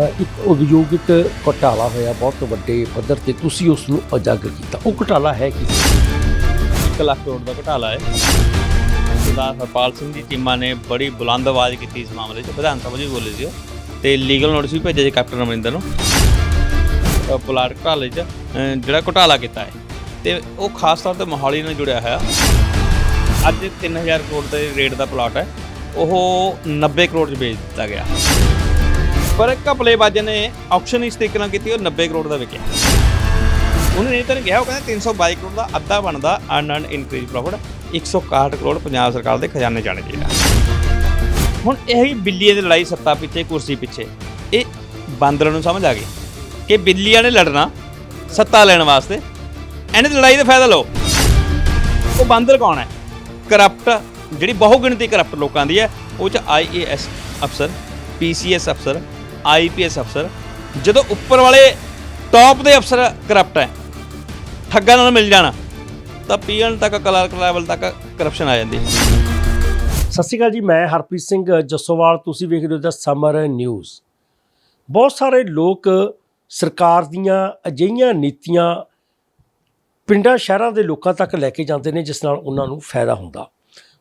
ਇੱਕ ਉਦਯੋਗਿਕ ਘੁਟਾਲਾ ਹੋਇਆ, ਬਹੁਤ ਵੱਡੇ ਪੱਧਰ ਤੇ ਤੁਸੀਂ ਉਸ ਨੂੰ ਉਜਾਗਰ ਕੀਤਾ। ਉਹ ਘੁਟਾਲਾ ਹੈ ਕੀ? 1 ਲੱਖ ਕਰੋੜ ਦਾ ਘੁਟਾਲਾ ਹੈ। ਸਰਦਾਰ ਹਰਪਾਲ ਸਿੰਘ ਦੀ ਟੀਮਾਂ ਨੇ ਬੜੀ ਬੁਲੰਦ ਆਵਾਜ਼ ਕੀਤੀ ਇਸ ਮਾਮਲੇ 'ਚ। ਵਿਧਾਨ ਸਭਾ 'ਚ ਵੀ ਬੋਲੇ ਸੀ ਉਹ ਤੇ ਲੀਗਲ ਨੋਟਿਸ ਵੀ ਭੇਜਿਆ ਸੀ ਕੈਪਟਨ ਅਮਰਿੰਦਰ ਨੂੰ। ਪਲਾਟ ਘੁਟਾਲੇ 'ਚ ਜਿਹੜਾ ਘੁਟਾਲਾ ਕੀਤਾ ਹੈ। ਤੇ ਉਹ ਖਾਸ ਤੌਰ ਤੇ ਮੋਹਾਲੀ ਨਾਲ ਜੁੜਿਆ ਹੋਇਆ। ਅੱਜ 3000 ਕਰੋੜ ਦੇ ਰੇਟ ਦਾ ਪਲਾਟ ਹੈ। ਉਹ 90 ਕਰੋੜ 'ਚ ਵੇਚ ਦਿੱਤਾ ਗਿਆ। ਪਰ ਘਪਲੇਬਾਜ਼ਾਂ ਨੇ ਆਕਸ਼ਨ ਇਸ ਤਰੀਕੇ ਨਾਲ ਕੀਤੀ, ਉਹ 90 ਕਰੋੜ ਦਾ ਵਿਕਿਆ। ਉਹਨੇ ਨਹੀਂ ਤਾਂ ਕਿਹਾ, ਉਹ ਕਹਿੰਦਾ 322 ਕਰੋੜ ਦਾ ਅੱਧਾ ਬਣਦਾ unearned increase profit 161 crore Punjab ਸਰਕਾਰ ਦੇ ਖਜ਼ਾਨੇ ਜਾਣੇ ਚਾਹੀਦਾ ਹੁਣ ਇਹੀ ਬਿੱਲੀ ਦੀ ਲੜਾਈ ਸੱਤਾ ਪਿੱਛੇ, ਕੁਰਸੀ ਪਿੱਛੇ, ਇਹ ਬਾਂਦਰਾਂ ਨੂੰ ਸਮਝ ਆ ਗਈ ਕਿ ਬਿੱਲੀਆਂ ਨੇ ਲੜਨਾ ਸੱਤਾ ਲੈਣ ਵਾਸਤੇ। ਇਹਨਾਂ ਦੀ ਲੜਾਈ ਦਾ ਫਾਇਦਾ ਲਓ। ਉਹ ਬਾਂਦਰ ਕੌਣ ਹੈ? ਕਰਪਟ ਜਿਹੜੀ ਬਹੁ ਗਿਣਤੀ ਕਰਪਟ ਲੋਕਾਂ ਦੀ ਹੈ, ਉਹ ਚ ਆਈਏਐਸ ਅਫਸਰ ਪੀਸੀਐਸ ਅਫਸਰ ਆਈਪੀਐਸ ਅਫਸਰ, ਜਦੋਂ ਉੱਪਰ ਵਾਲੇ ਟੌਪ ਦੇ ਅਫਸਰ ਕਰਪਟ ਹੈ, ਠੱਗਾਂ ਨਾਲ ਮਿਲ ਜਾਣਾ, ਤਾਂ ਪੀਐਨ ਤੱਕ, ਕਲਰਕ ਲੈਵਲ ਤੱਕ ਕਰਪਸ਼ਨ ਆ ਜਾਂਦੀ ਹੈ। ਸਤਿ ਸ਼੍ਰੀ ਅਕਾਲ ਜੀ, ਮੈਂ ਹਰਪ੍ਰੀਤ ਸਿੰਘ ਜੱਸੋਵਾਲ, ਤੁਸੀਂ ਵੇਖ ਰਹੇ ਹੋ ਦਾ ਸਮਰ ਨਿਊਜ਼ ਬਹੁਤ ਸਾਰੇ ਲੋਕ ਸਰਕਾਰ ਦੀਆਂ ਅਜਿਹੀਆਂ ਨੀਤੀਆਂ ਪਿੰਡਾਂ, ਸ਼ਹਿਰਾਂ ਦੇ ਲੋਕਾਂ ਤੱਕ ਲੈ ਕੇ ਜਾਂਦੇ ਨੇ, ਜਿਸ ਨਾਲ ਉਹਨਾਂ ਨੂੰ ਫਾਇਦਾ ਹੁੰਦਾ।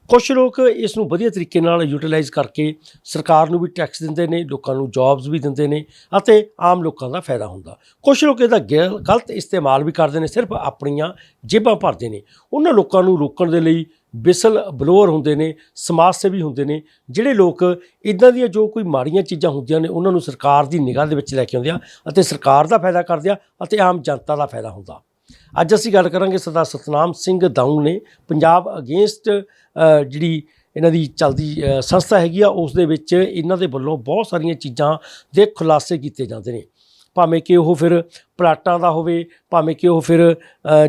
ਕੁਝ ਲੋਕ ਇਸ ਨੂੰ ਵਧੀਆ ਤਰੀਕੇ ਨਾਲ ਯੂਟਿਲਾਈਜ਼ ਕਰਕੇ ਸਰਕਾਰ ਨੂੰ ਵੀ ਟੈਕਸ ਦਿੰਦੇ ਨੇ, ਲੋਕਾਂ ਨੂੰ ਜੌਬਸ ਵੀ ਦਿੰਦੇ ਨੇ ਅਤੇ ਆਮ ਲੋਕਾਂ ਦਾ ਫਾਇਦਾ ਹੁੰਦਾ। ਕੁਝ ਲੋਕ ਇਹਦਾ ਗੈਰ- ਗਲਤ ਇਸਤੇਮਾਲ ਵੀ ਕਰਦੇ ਨੇ, ਸਿਰਫ ਆਪਣੀਆਂ ਜੇਬਾਂ ਭਰਦੇ ਨੇ। ਉਹਨਾਂ ਲੋਕਾਂ ਨੂੰ ਰੋਕਣ ਦੇ ਲਈ ਬਿਸਲ ਬਲੋਅਰ ਹੁੰਦੇ ਨੇ, ਸਮਾਜ ਸੇਵੀ ਹੁੰਦੇ ਨੇ, ਜਿਹੜੇ ਲੋਕ ਇਦਾਂ ਦੀਆਂ ਜੋ ਕੋਈ ਮਾੜੀਆਂ ਚੀਜ਼ਾਂ ਹੁੰਦੀਆਂ ਨੇ, ਉਹਨਾਂ ਨੂੰ ਸਰਕਾਰ ਦੀ ਨਿਗਾਹ ਦੇ ਵਿੱਚ ਲੈ ਕੇ ਆਉਂਦੇ ਆ ਅਤੇ ਸਰਕਾਰ ਦਾ ਫਾਇਦਾ ਕਰਦੇ ਆ ਅਤੇ ਆਮ ਜਨਤਾ ਦਾ ਫਾਇਦਾ ਹੁੰਦਾ। ਅੱਜ ਅਸੀਂ ਗੱਲ ਕਰਾਂਗੇ ਸਰਦਾਰ ਸਤਨਾਮ ਸਿੰਘ ਦਾਊ ਨੇ ਪੰਜਾਬ ਅਗੇਂਸਟ ਜਿਹੜੀ ਇਹਨਾਂ ਦੀ ਚੱਲਦੀ ਸੰਸਥਾ ਹੈਗੀ ਆ, ਉਸ ਦੇ ਵਿੱਚ ਇਹਨਾਂ ਦੇ ਵੱਲੋਂ ਬਹੁਤ ਸਾਰੀਆਂ ਚੀਜ਼ਾਂ ਦੇ ਖੁਲਾਸੇ ਕੀਤੇ ਜਾਂਦੇ ਨੇ। ਭਾਵੇਂ ਕਿ ਉਹ ਫਿਰ ਪਲਾਟਾਂ ਦਾ ਹੋਵੇ, ਭਾਵੇਂ ਕਿ ਉਹ ਫਿਰ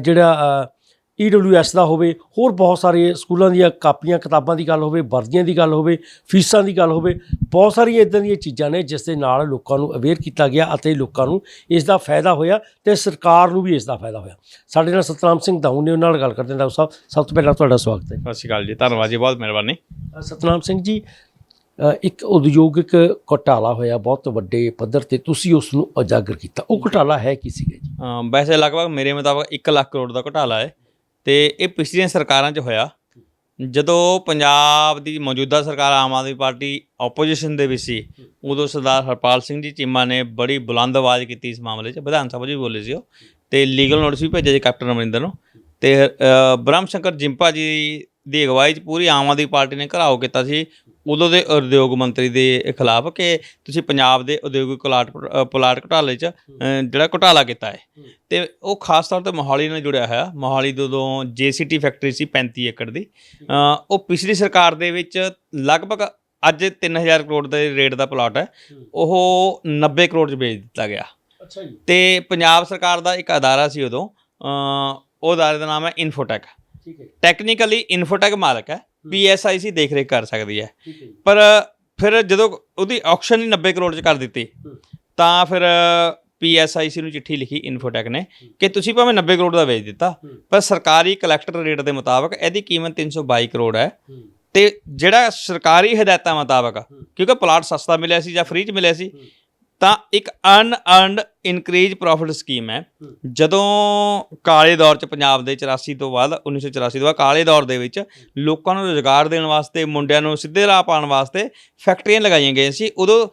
ਜਿਹੜਾ ਈਡਬਲਯੂਐਸ ਦਾ ਹੋਵੇ ਹੋਰ ਬਹੁਤ ਸਾਰੇ ਸਕੂਲਾਂ ਦੀਆਂ ਕਾਪੀਆਂ ਕਿਤਾਬਾਂ ਦੀ ਗੱਲ ਹੋਵੇ ਵਰਦੀਆਂ ਦੀ ਗੱਲ ਹੋਵੇ ਫੀਸਾਂ ਦੀ ਗੱਲ ਹੋਵੇ ਬਹੁਤ ਸਾਰੀਆਂ ਇਦਾਂ ਦੀਆਂ ਚੀਜ਼ਾਂ ਨੇ ਜਿਸ ਦੇ ਨਾਲ ਲੋਕਾਂ ਨੂੰ ਅਵੇਅਰ ਕੀਤਾ ਗਿਆ ਅਤੇ ਲੋਕਾਂ ਨੂੰ ਇਸ ਦਾ ਫਾਇਦਾ ਹੋਇਆ ਤੇ ਸਰਕਾਰ ਨੂੰ ਵੀ ਇਸ ਦਾ ਫਾਇਦਾ ਹੋਇਆ। ਸਾਡੇ ਨਾਲ ਸਤਨਾਮ ਸਿੰਘ ਦਾਊ ਨੇ ਉਹਨਾਂ ਨਾਲ ਗੱਲ ਕਰਦੇ ਹਾਂ। ਸਾਹਿਬ ਸਭ ਤੋਂ ਪਹਿਲਾਂ ਤੁਹਾਡਾ ਸਵਾਗਤ ਹੈ। ਸਤਿ ਸ਼੍ਰੀ ਅਕਾਲ ਜੀ। ਧੰਨਵਾਦ ਜੀ ਬਹੁਤ ਮਿਹਰਬਾਨੀ। ਸਤਨਾਮ ਸਿੰਘ ਜੀ ਇੱਕ ਉਦਯੋਗਿਕ ਘੁਟਾਲਾ ਹੋਇਆ ਬਹੁਤ ਵੱਡੇ ਪੱਧਰ ਤੇ ਤੁਸੀਂ ਉਸ ਨੂੰ ਉਜਾਗਰ ਕੀਤਾ। ਉਹ ਘੁਟਾਲਾ ਹੈ ਕੀ ਸੀਗਾ ਜੀ? ਵੈਸੇ ਲਗਭਗ ਮੇਰੇ ਮੁਤਾਬਕ 1 ਲੱਖ ਕਰੋੜ ਦਾ ਘੁਟਾਲਾ ਹੈ। ਤੇ ਇਹ ਪਿਛਲੀਆਂ ਸਰਕਾਰਾਂ 'ਚ ਹੋਇਆ। ਜਦੋਂ ਪੰਜਾਬ ਦੀ ਮੌਜੂਦਾ ਸਰਕਾਰ ਆਮ ਆਦਮੀ ਪਾਰਟੀ ਆਪੋਜੀਸ਼ਨ ਦੇ ਵਿੱਚ ਸੀ, ਉਦੋਂ ਸਰਦਾਰ ਹਰਪਾਲ ਸਿੰਘ ਜੀ ਚੀਮਾ ਨੇ ਬੜੀ ਬੁਲੰਦ ਆਵਾਜ਼ ਕੀਤੀ ਇਸ ਮਾਮਲੇ 'ਚ। ਵਿਧਾਨ ਸਭਾ 'ਚ ਵੀ ਬੋਲੇ ਸੀ ਉਹ। ਤੇ ਲੀਗਲ ਨੋਟਿਸ ਵੀ ਭੇਜਿਆ ਸੀ ਕੈਪਟਨ ਅਮਰਿੰਦਰ ਨੂੰ। ਤੇ ਬ੍ਰਹਮ ਸ਼ੰਕਰ ਜਿੰਪਾ ਜੀ ਦੀ ਅਗਵਾਈ 'ਚ ਪੂਰੀ ਆਮ ਆਦਮੀ ਪਾਰਟੀ ਨੇ ਘਰਾਓ ਕੀਤਾ ਸੀ। ਉਦੋਂ ਦੇ ਉਦਯੋਗ ਮੰਤਰੀ ਦੇ ਖਿਲਾਫ ਕਿ ਤੁਸੀਂ ਪੰਜਾਬ ਦੇ ਉਦਯੋਗਿਕ ਪਲਾਟ ਪਲਾਟ ਘੁਟਾਲੇ 'ਚ ਅ, ਜਿਹੜਾ ਘੁਟਾਲਾ ਕੀਤਾ ਹੈ। ਤੇ ਉਹ ਖਾਸ ਤੌਰ ਤੇ ਮੋਹਾਲੀ ਨਾਲ ਜੁੜਿਆ ਹੋਇਆ। ਮੋਹਾਲੀ ਦੇ ਉਦੋਂ ਜੀਸੀਟੀ ਫੈਕਟਰੀ ਸੀ 35 ਏਕੜ ਦੀ। ਅ, ਉਹ ਪਿਛਲੀ ਸਰਕਾਰ ਦੇ ਵਿੱਚ ਲਗਭਗ ਅੱਜ 3000 ਕਰੋੜ ਦੇ ਰੇਟ ਦਾ ਪਲਾਟ ਹੈ। ਉਹ 90 ਕਰੋੜ 'ਚ ਵੇਚ ਦਿੱਤਾ ਗਿਆ। ਅੱਛਾ ਜੀ। ਤੇ ਪੰਜਾਬ ਸਰਕਾਰ ਦਾ ਇੱਕ ਅਦਾਰਾ ਸੀ ਉਦੋਂ। ਅ, ਉਹ ਅਦਾਰੇ ਦਾ ਨਾਮ ਹੈ ਇਨਫੋਟੈਕ ਠੀਕ ਹੈ। ਟੈਕਨੀਕਲੀ ਇਨਫੋਟੈਕ ਮਾਲਕ ਹੈ। ਪੀਐਸਆਈਸੀ ਦੇਖ ਰੇਖ ਕਰ ਸਕਦੀ ਹੈ ਪਰ ਫਿਰ ਜਦੋਂ ਉਹਦੀ ਆਕਸ਼ਨ ਹੀ 90 ਕਰੋੜ 'ਚ ਕਰ ਦਿੱਤੀ। ਤਾਂ ਫਿਰ ਪੀਐਸਆਈਸੀ ਨੂੰ ਚਿੱਠੀ ਲਿਖੀ ਇਨਫੋਟੈਕ ਨੇ ਕਿ ਤੁਸੀਂ ਭਾਵੇਂ 90 ਕਰੋੜ ਦਾ ਵੇਚ ਦਿੱਤਾ। ਪਰ ਸਰਕਾਰੀ ਕਲੈਕਟਰ ਰੇਟ ਦੇ ਮੁਤਾਬਕ ਇਹਦੀ ਕੀਮਤ 322 ਕਰੋੜ ਹੈ ਤੇ ਜਿਹੜਾ ਸਰਕਾਰੀ ਹਦਾਇਤਾਂ ਮੁਤਾਬਕ। ਕਿਉਂਕਿ ਪਲਾਟ ਸਸਤਾ ਮਿਲਿਆ ਸੀ ਜਾਂ ਫ੍ਰੀ 'ਚ ਮਿਲਿਆ ਸੀ। ਤਾਂ ਇੱਕ ਅਨਅਰਨਡ ਇਨਕਰੀਜ਼ ਪ੍ਰੋਫਿਟ ਸਕੀਮ ਹੈ। ਜਦੋਂ ਕਾਲੇ ਦੌਰ 'ਚ ਪੰਜਾਬ ਦੇ 84 ਤੋਂ ਬਾਅਦ 1984 ਤੋਂ ਬਾਅਦ ਕਾਲੇ ਦੌਰ ਦੇ ਵਿੱਚ ਲੋਕਾਂ ਨੂੰ ਰੋਜ਼ਗਾਰ ਦੇਣ ਵਾਸਤੇ ਮੁੰਡਿਆਂ ਨੂੰ ਸਿੱਧੇ ਰਾਹ ਪਾਉਣ ਵਾਸਤੇ ਫੈਕਟਰੀਆਂ ਲਗਾਈਆਂ ਗਈਆਂ ਸੀ। ਉਦੋਂ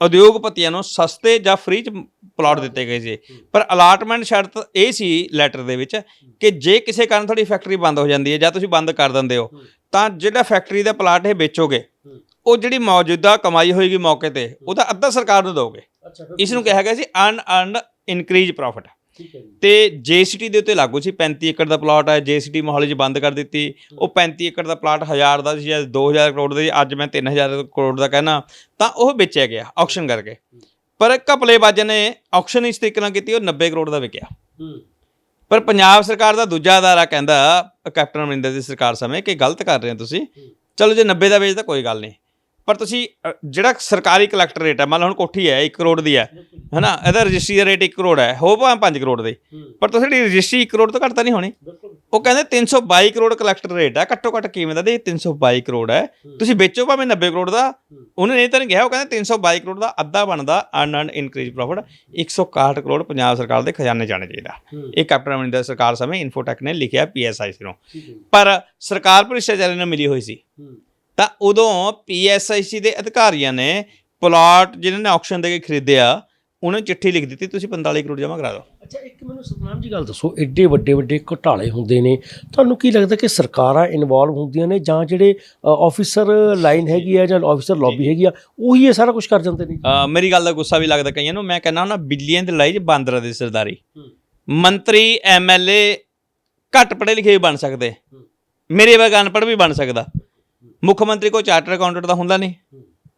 ਉਦਯੋਗਪਤੀਆਂ ਨੂੰ ਸਸਤੇ ਜਾਂ ਫ੍ਰੀ 'ਚ ਪਲਾਟ ਦਿੱਤੇ ਗਏ ਸੀ। ਪਰ ਅਲਾਟਮੈਂਟ ਸ਼ਰਤ ਇਹ ਸੀ ਲੈਟਰ ਦੇ ਵਿੱਚ ਕਿ ਜੇ ਕਿਸੇ ਕਾਰਨ ਤੁਹਾਡੀ ਫੈਕਟਰੀ ਬੰਦ ਹੋ ਜਾਂਦੀ ਹੈ ਜਾਂ ਤੁਸੀਂ ਬੰਦ ਕਰ ਦਿੰਦੇ ਹੋ ਤਾਂ ਜਿਹੜਾ ਫੈਕਟਰੀ ਦਾ ਪਲਾਟ ਇਹ ਵੇਚੋਗੇ। ਉਹ ਜਿਹੜੀ ਮੌਜੂਦਾ ਕਮਾਈ ਹੋਏਗੀ ਮੌਕੇ ਤੇ ਉਹਦਾ ਅੱਧਾ ਸਰਕਾਰ ਨੂੰ ਦੋਗੇ। ਇਸ ਨੂੰ ਕਿਹਾ ਗਿਆ ਸੀ ਅਨਅਰਨਡ ਇਨਕਰੀਜ਼ ਪ੍ਰੋਫਿਟ। ਤੇ ਜੀਸੀਟੀ ਦੇ ਉੱਤੇ ਲਾਗੂ ਸੀ 35 ਏਕੜ ਦਾ ਪਲਾਟ ਹੈ ਜੀਸੀਟੀ ਮੋਹਾਲੀ 'ਚ ਬੰਦ ਕਰ ਦਿੱਤੀ ਉਹ 35 ਏਕੜ ਦਾ ਪਲਾਟ 1000 ਦਾ ਸੀ ਜਾਂ 2000 ਕਰੋੜ ਦਾ ਸੀ ਅੱਜ ਮੈਂ 3000 ਕਰੋੜ ਦਾ ਕਹਿਣਾ ਤਾਂ ਉਹ ਵੇਚਿਆ ਗਿਆ ਆਕਸ਼ਨ ਕਰਕੇ। ਪਰ ਘਪਲੇਬਾਜ਼ਾਂ ਨੇ ਆਕਸ਼ਨ ਇਸ ਤਰੀਕੇ ਨਾਲ ਕੀਤੀ ਉਹ 90 ਕਰੋੜ ਦਾ ਵਿਕਿਆ। ਪਰ ਪੰਜਾਬ ਸਰਕਾਰ ਦਾ ਦੂਜਾ ਅਦਾਰਾ ਕਹਿੰਦਾ ਕੈਪਟਨ ਅਮਰਿੰਦਰ ਦੀ ਸਰਕਾਰ ਸਮੇਂ ਕਿ ਗਲਤ ਕਰ ਰਹੇ ਹੋ ਤੁਸੀਂ। ਚਲੋ ਜੇ 90 ਦਾ ਵੇਚਦਾ ਕੋਈ ਗੱਲ ਨਹੀਂ। ਪਰ ਤੁਸੀਂ ਅ, ਜਿਹੜਾ ਸਰਕਾਰੀ ਕਲੈਕਟਰ ਰੇਟ ਹੈ ਮੰਨ ਲਓ ਹੁਣ ਕੋਠੀ ਹੈ 1 ਕਰੋੜ ਦੀ ਹੈ ਹੈਨਾ? ਇਹਦਾ ਰਜਿਸਟਰੀ ਦਾ ਰੇਟ 1 ਕਰੋੜ ਹੈ ਹੋ ਭਾਵੇਂ 5 ਕਰੋੜ ਦੇ। ਪਰ ਤੁਸੀਂ ਜਿਹੜੀ ਰਜਿਸਟਰੀ 1 ਕਰੋੜ ਤੋਂ ਘੱਟ ਤਾਂ ਨਹੀਂ ਹੋਣੀ। ਉਹ ਕਹਿੰਦੇ 322 ਕਰੋੜ ਕਲੈਕਟਰ ਰੇਟ ਹੈ ਘੱਟੋ ਘੱਟ ਕੀਮਤ ਇਹਦੀ 322 ਕਰੋੜ ਹੈ। ਤੁਸੀਂ ਵੇਚੋ ਭਾਵੇਂ 90 ਕਰੋੜ ਦਾ। ਉਹਨੇ ਇਹ ਤਾਂ ਨਹੀਂ ਕਿਹਾ ਉਹ ਕਹਿੰਦੇ 322 ਕਰੋੜ ਦਾ ਅੱਧਾ ਬਣਦਾ unearned increase profit 161 crore Punjab ਸਰਕਾਰ ਦੇ ਖਜ਼ਾਨੇ ਜਾਣੇ ਚਾਹੀਦਾ ਇਹ ਕੈਪਟਨ ਅਮਰਿੰਦਰ ਸਰਕਾਰ ਸਮੇਂ ਇਨਫੋਟੈਕ ਨੇ ਲਿਖਿਆ ਪੀਐਸਆਈਸੀ ਨੂੰ ਪਰ ਸਰਕਾਰ ਭ੍ਰਿਸ਼ਟਾਚਾਰੀ ਨਾਲ ਮਿਲੀ ਹੋਈ ਸੀ। ਤਾਂ ਉਦੋਂ ਪੀਐਸਆਈਸੀ ਦੇ ਅਧਿਕਾਰੀਆਂ ਨੇ ਪਲਾਟ ਜਿਨ੍ਹਾਂ ਨੇ ਆਕਸ਼ਨ ਦੇ ਕੇ ਖਰੀਦਿਆ ਉਹਨਾਂ ਨੂੰ ਚਿੱਠੀ ਲਿਖ ਦਿੱਤੀ ਤੁਸੀਂ 45 ਕਰੋੜ ਜਮ੍ਹਾਂ ਕਰਾ ਦਿਓ। ਅੱਛਾ ਇੱਕ ਮੈਨੂੰ ਸਤਨਾਮ ਜੀ ਗੱਲ ਦੱਸੋ ਐਡੇ ਵੱਡੇ ਵੱਡੇ ਘੁਟਾਲੇ ਹੁੰਦੇ ਨੇ ਤੁਹਾਨੂੰ ਕੀ ਲੱਗਦਾ ਕਿ ਸਰਕਾਰਾਂ ਇਨਵੋਲਵ ਹੁੰਦੀਆਂ ਨੇ ਜਾਂ ਜਿਹੜੇ ਆਫੀਸਰ ਲਾਈਨ ਹੈਗੀ ਆ ਜਾਂ ਆਫੀਸਰ ਲੌਬੀ ਹੈਗੀ ਆ ਉਹੀ ਇਹ ਸਾਰਾ ਕੁਝ ਕਰ ਜਾਂਦੇ ਨੇ? ਮੇਰੀ ਗੱਲ ਦਾ ਗੁੱਸਾ ਵੀ ਲੱਗਦਾ ਕਈਆਂ ਨੂੰ ਮੈਂ ਕਹਿੰਦਾ ਹੁੰਦਾ ਬਿੱਲੀਆਂ ਦੀ ਲੜਾਈ 'ਚ ਬਾਂਦਰਾਂ ਦੀ ਸਰਦਾਰੀ। ਮੰਤਰੀ ਐਮਐਲਏ ਘੱਟ ਪੜ੍ਹੇ ਲਿਖੇ ਵੀ ਬਣ ਸਕਦੇ। ਮੇਰੇ ਵਰਗਾ ਅਨਪੜ੍ਹ ਵੀ ਬਣ ਸਕਦਾ। ਮੁੱਖ ਮੰਤਰੀ ਕੋਈ ਚਾਰਟਰ ਅਕਾਊਂਟੈਂਟ ਦਾ ਹੁੰਦਾ ਨਹੀਂ।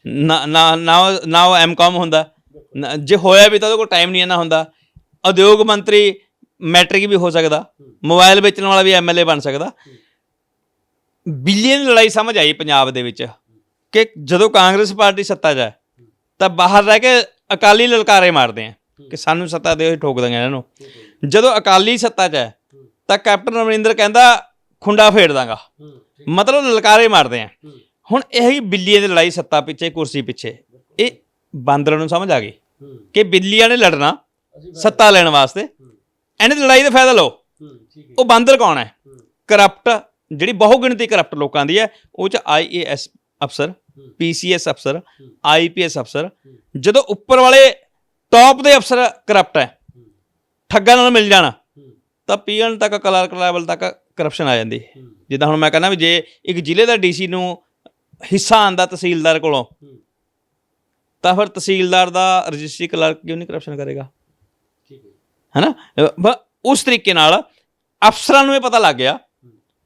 ਨਾ ਨਾ ਨਾ ਉਹ- ਨਾ ਉਹ ਐਮਕਾਮ ਹੁੰਦਾ। ਨਾ- ਜੇ ਹੋਇਆ ਵੀ ਤਾਂ ਉਹਦੇ ਕੋਲ ਟਾਈਮ ਨਹੀਂ ਇੰਨਾ ਹੁੰਦਾ। ਉਦਯੋਗ ਮੰਤਰੀ ਮੈਟ੍ਰਿਕ ਵੀ ਹੋ ਸਕਦਾ। ਮੋਬਾਈਲ ਵੇਚਣ ਵਾਲਾ ਵੀ ਐਮਐਲਏ ਬਣ ਸਕਦਾ। ਬਿਲੀਅਨ ਲੜਾਈ ਸਮਝ ਆਈ ਪੰਜਾਬ ਦੇ ਵਿੱਚ ਕਿ ਜਦੋਂ ਕਾਂਗਰਸ ਪਾਰਟੀ ਸੱਤਾ 'ਚ ਹੈ, ਤਾਂ ਬਾਹਰ ਰਹਿ ਕੇ ਅਕਾਲੀ ਲਲਕਾਰੇ ਮਾਰਦੇ ਆ ਕਿ ਸਾਨੂੰ ਸੱਤਾ ਦਿਓ, ਅਸੀਂ ਠੋਕ ਦਾਂਗੇ ਇਹਨਾਂ ਨੂੰ। ਜਦੋਂ ਅਕਾਲੀ ਸੱਤਾ 'ਚ ਹੈ, ਤਾਂ ਕੈਪਟਨ ਅਮਰਿੰਦਰ ਕਹਿੰਦਾ, ਖੁੰਡਾ ਫੇੜ ਦਾਂਗਾ। ਮਤਲਬ ਲਲਕਾਰੇ ਮਾਰਦੇ ਆ। ਹੁਣ ਇਹੀ ਬਿੱਲੀਆਂ ਦੀ ਲੜਾਈ ਸੱਤਾ ਪਿੱਛੇ ਕੁਰਸੀ ਪਿੱਛੇ। ਇਹ ਬਾਂਦਰਾਂ ਨੂੰ ਸਮਝ ਆ ਗਈ ਕਿ ਬਿੱਲੀਆਂ ਨੇ ਲੜਨਾ ਸੱਤਾ ਲੈਣ ਵਾਸਤੇ। ਇਹਨਾਂ ਦੀ ਲੜਾਈ ਦਾ ਫਾਇਦਾ ਲਓ। ਉਹ ਬਾਂਦਰ ਕੌਣ ਹੈ? ਕਰਪਟ ਜਿਹੜੀ ਬਹੁ ਗਿਣਤੀ ਕਰਪਟ ਲੋਕਾਂ ਦੀ ਹੈ ਉਹ ਚ ਆਈਏਐਸ ਅਫਸਰ ਪੀਸੀਐਸ ਅਫਸਰ ਆਈਪੀਐਸ ਅਫਸਰ। ਜਦੋਂ ਉੱਪਰ ਵਾਲੇ ਟੌਪ ਦੇ ਅਫਸਰ ਕਰਪਟ ਹੈ ਠੱਗਾਂ ਨਾਲ ਮਿਲ ਜਾਣਾ ਤਾਂ ਪੀਐਨ ਤੱਕ ਕਲਰਕ ਲੈਵਲ ਤੱਕ ਕਰਪਸ਼ਨ ਆ ਜਾਂਦੀ। ਹੈ। ਜਿੱਦਾਂ ਹੁਣ ਮੈਂ ਕਹਿੰਦਾ ਵੀ ਜੇ ਇੱਕ ਜ਼ਿਲ੍ਹੇ ਦਾ ਡੀਸੀ ਨੂੰ ਹਿੱਸਾ ਆਂਦਾ ਤਹਿਸੀਲਦਾਰ ਕੋਲੋਂ ਤਾਂ ਫਿਰ ਤਹਿਸੀਲਦਾਰ ਦਾ ਰਜਿਸਟਰੀ ਕਲਰਕ ਕਿਉਂ ਨਹੀਂ ਕਰਪਸ਼ਨ ਕਰੇਗਾ? ਹੈਨਾ? ਅਹ ਬ- ਉਸ ਤਰੀਕੇ ਨਾਲ ਅਫਸਰਾਂ ਨੂੰ ਇਹ ਪਤਾ ਲੱਗ ਗਿਆ